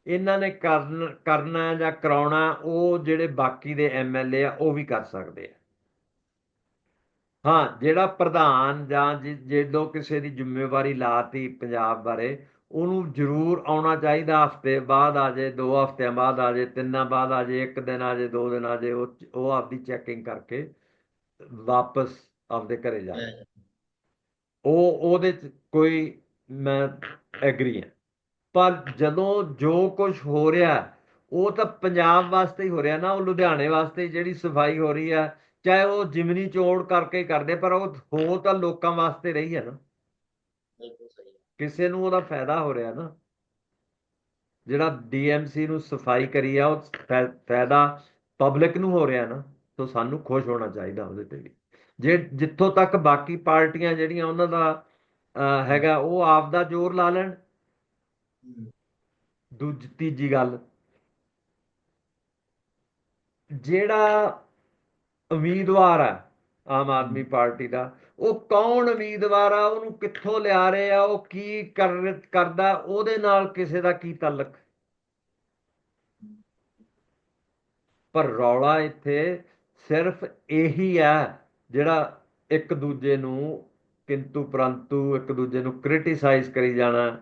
ਇਹਨਾਂ ਨੇ ਕਰਨ ਜਾਂ ਕਰਾਉਣਾ ਉਹ ਜਿਹੜੇ ਬਾਕੀ ਦੇ ਐਮਐਲਏ ਆ ਉਹ ਵੀ ਕਰ ਸਕਦੇ ਆ। ਹਾਂ ਜਿਹੜਾ ਪ੍ਰਧਾਨ ਜਾਂ ਜਦੋਂ ਕਿਸੇ ਦੀ ਜ਼ਿੰਮੇਵਾਰੀ ਲਾਤੀ ਪੰਜਾਬ ਬਾਰੇ ਉਹਨੂੰ ਜ਼ਰੂਰ ਆਉਣਾ ਚਾਹੀਦਾ ਹਫ਼ਤੇ ਬਾਅਦ ਆ ਜੇ ਦੋ ਹਫਤਿਆਂ ਬਾਅਦ ਆ ਜੇ ਤਿੰਨਾਂ ਬਾਅਦ ਆ ਜੇ ਇੱਕ ਦਿਨ ਆ ਜੇ ਦੋ ਦਿਨ ਆ ਜੇ ਉਹ ਉਹ ਆਪਦੀ ਚੈਕਿੰਗ ਕਰਕੇ ਵਾਪਸ ਆਪਦੇ ਘਰੇ ਜਾਏ ਉਹ ਉਹਦੇ ਕੋਈ ਮੈਂ ਐਗਰੀ ਹਾਂ ਪਰ ਜਦੋਂ ਜੋ ਕੁਝ ਹੋ ਰਿਹਾ ਉਹ ਤਾਂ ਪੰਜਾਬ ਵਾਸਤੇ ਹੀ ਹੋ ਰਿਹਾ ਨਾ ਉਹ ਲੁਧਿਆਣੇ ਵਾਸਤੇ ਜਿਹੜੀ ਸਫ਼ਾਈ ਹੋ ਰਹੀ ਹੈ ਚਾਹੇ ਉਹ ਜਿਮਨੀ ਚੋੜ ਕਰਕੇ ਕਰਦੇ ਪਰ ਉਹ ਹੋ ਤਾਂ ਲੋਕਾਂ ਵਾਸਤੇ ਰਹੀ ਹੈ ਨਾ। ਬਿਲਕੁਲ ਸਹੀ ਕਿਸੇ ਨੂੰ ਉਹਦਾ ਫਾਇਦਾ ਹੋ ਰਿਹਾ ਨਾ। ਜਿਹੜਾ ਡੀਐਮਸੀ ਨੂੰ ਸਫ਼ਾਈ ਕਰੀ ਆ ਉਹ ਫਾਇ- ਫਾਇਦਾ ਪਬਲਿਕ ਨੂੰ ਹੋ ਰਿਹਾ ਨਾ ਸੋ ਸਾਨੂੰ ਖੁਸ਼ ਹੋਣਾ ਚਾਹੀਦਾ ਉਹਦੇ ਤੇ ਵੀ। ਜੇ ਜਿੱਥੋਂ ਤੱਕ ਬਾਕੀ ਪਾਰਟੀਆਂ ਜਿਹੜੀਆਂ ਉਹਨਾਂ ਦਾ ਹੈਗਾ ਉਹ ਆਪ ਦਾ ਜ਼ੋਰ ਲਾ ਲੈਣ ਦੂਜੀ, ਤੀਜੀ ਗੱਲ। ਜਿਹੜਾ ਉਮੀਦਵਾਰ ਹੈ ਆਮ ਆਦਮੀ ਪਾਰਟੀ ਦਾ, ਉਹ ਕੌਣ ਉਮੀਦਵਾਰ ਆ, ਉਹਨੂੰ ਕਿੱਥੋਂ ਲਿਆ ਰਹੇ ਆ, ਉਹ ਕੀ ਕਰਦਾ, ਉਹਦੇ ਨਾਲ ਕਿਸੇ ਦਾ ਕੀ ਤਾਲਕ? ਪਰ ਰੌਲਾ ਇੱਥੇ ਸਿਰਫ ਇਹੀ ਹੈ, ਜਿਹੜਾ ਇੱਕ ਦੂਜੇ ਨੂੰ ਕਿੰਤੂ ਪਰੰਤੂ ਇੱਕ ਦੂਜੇ ਨੂੰ ਕ੍ਰਿਟਿਸਾਈਜ਼ ਕਰੀ ਜਾਣਾ।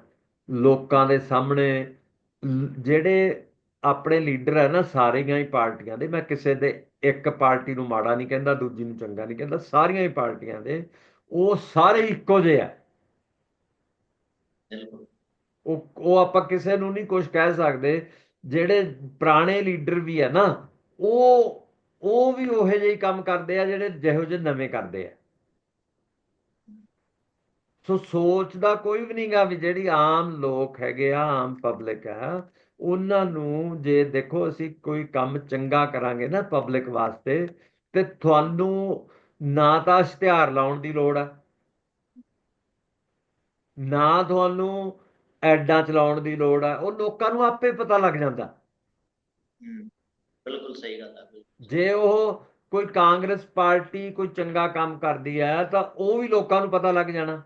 ਲੋਕਾਂ ਦੇ ਸਾਹਮਣੇ ਜਿਹੜੇ ਆਪਣੇ ਲੀਡਰ ਹੈ ਨਾ ਸਾਰੀਆਂ ਹੀ ਪਾਰਟੀਆਂ ਦੇ ਮੈਂ ਕਿਸੇ ਦੇ ਇੱਕ ਪਾਰਟੀ ਨੂੰ ਮਾੜਾ ਨਹੀਂ ਕਹਿੰਦਾ ਦੂਜੀ ਨੂੰ ਚੰਗਾ ਨਹੀਂ ਕਹਿੰਦਾ ਸਾਰੀਆਂ ਹੀ ਪਾਰਟੀਆਂ ਦੇ ਉਹ ਸਾਰੇ ਇੱਕੋ ਜਿਹੇ ਆ। ਉਹ ਉਹ ਆਪਾਂ ਕਿਸੇ ਨੂੰ ਨਹੀਂ ਕੁਝ ਕਹਿ ਸਕਦੇ ਜਿਹੜੇ ਪੁਰਾਣੇ ਲੀਡਰ ਵੀ ਹੈ ਨਾ ਉਹ ਉਹ ਵੀ ਉਹੋ ਜਿਹੇ ਹੀ ਕੰਮ ਕਰਦੇ ਆ ਜਿਹੜੇ ਜਿਹੋ ਜਿਹੇ ਨਵੇਂ ਕਰਦੇ ਆ। ਸੋ ਸੋਚ ਦਾ ਕੋਈ ਵੀ ਨਹੀਂਗਾ ਵੀ ਜਿਹੜੀ ਆਮ ਲੋਕ ਹੈਗੇ ਆ ਆਮ ਪਬਲਿਕ ਆ ਉਹਨਾਂ ਨੂੰ ਜੇ ਦੇਖੋ ਅਸੀਂ ਕੋਈ ਕੰਮ ਚੰਗਾ ਕਰਾਂਗੇ ਨਾ ਪਬਲਿਕ ਵਾਸਤੇ ਤੇ ਤੁਹਾਨੂੰ ਨਾ ਤਾਂ ਇਸ਼ਤਿਹਾਰ ਲਾਉਣ ਦੀ ਲੋੜ ਆ। ਨਾ ਤੁਹਾਨੂੰ ਐਡਾਂ ਚਲਾਉਣ ਦੀ ਲੋੜ ਆ ਉਹ ਲੋਕਾਂ ਨੂੰ ਆਪੇ ਪਤਾ ਲੱਗ ਜਾਂਦਾ। ਬਿਲਕੁਲ ਸਹੀ ਗੱਲ ਹੈ ਬਿਲਕੁਲ। ਜੇ ਉਹ ਕੋਈ ਕਾਂਗਰਸ ਪਾਰਟੀ ਕੋਈ ਚੰਗਾ ਕੰਮ ਕਰਦੀ ਹੈ ਤਾਂ ਉਹ ਵੀ ਲੋਕਾਂ ਨੂੰ ਪਤਾ ਲੱਗ ਜਾਣਾ।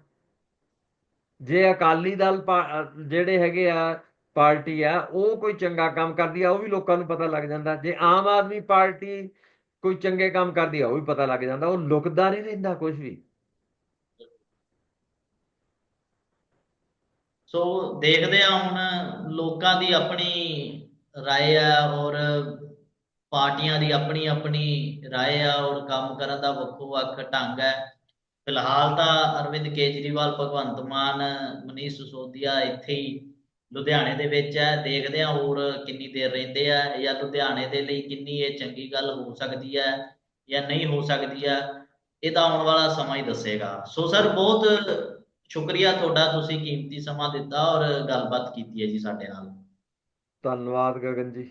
ਜੇ ਅਕਾਲੀ ਦਲ ਪਾ- ਜਿਹੜੇ ਹੈਗੇ ਆ ਪਾਰਟੀ ਆ ਉਹ ਕੋਈ ਚੰਗਾ ਕੰਮ ਕਰਦੀ ਆ ਉਹ ਵੀ ਲੋਕਾਂ ਨੂੰ ਪਤਾ ਲੱਗ ਜਾਂਦਾ ਜੇ ਆਮ ਆਦਮੀ ਪਾਰਟੀ ਕੋਈ ਚੰਗੇ ਕੰਮ ਕਰਦੀ ਆ ਉਹ ਵੀ ਪਤਾ ਲੱਗ ਜਾਂਦਾ ਉਹ ਲੁਕਦਾ ਨਹੀਂ ਰਹਿੰਦਾ ਕੁਝ ਵੀ ਸੋ ਦੇਖਦੇ ਆ ਹੁਣ ਲੋਕਾਂ ਦੀ ਆਪਣੀ رائے ਆ ਔਰ ਪਾਰਟੀਆਂ ਦੀ ਆਪਣੀ ਆਪਣੀ رائے ਆ ਔਰ ਕੰਮ ਕਰਨ ਦਾ ਵੱਖੋ ਵੱਖ ਢੰਗ ਹੈ ਫਿਲਹਾਲ ਤਾਂ ਅਰਵਿੰਦ ਕੇਜਰੀਵਾਲ, ਭਗਵੰਤ ਮਾਨ, ਮਨੀਸ਼ ਸਿਸੋਦੀਆ ਇੱਥੇ ਹੀ ਲੁਧਿਆਣੇ ਦੇ ਵਿੱਚ ਹੈ। ਦੇਖਦੇ ਆ ਹੋਰ ਕਿੰਨੀ ਦੇਰ ਰਹਿੰਦੇ ਆ ਜਾਂ ਲੁਧਿਆਣੇ ਦੇ ਲਈ ਕਿੰਨੀ ਇਹ ਚੰਗੀ ਗੱਲ ਹੋ ਸਕਦੀ ਹੈ ਜਾਂ ਨਹੀਂ ਹੋ ਸਕਦੀ ਹੈ ਇਹ ਤਾਂ ਆਉਣ ਵਾਲਾ ਸਮਾਂ ਹੀ ਦੱਸੇਗਾ। ਸੋ ਸਰ, ਬਹੁਤ ਸ਼ੁਕਰੀਆ ਤੁਹਾਡਾ, ਤੁਸੀਂ ਕੀਮਤੀ ਸਮਾਂ ਦਿੱਤਾ ਔਰ ਗੱਲਬਾਤ ਕੀਤੀ ਹੈ ਜੀ ਸਾਡੇ ਨਾਲ। ਧੰਨਵਾਦ ਗਗਨ ਜੀ।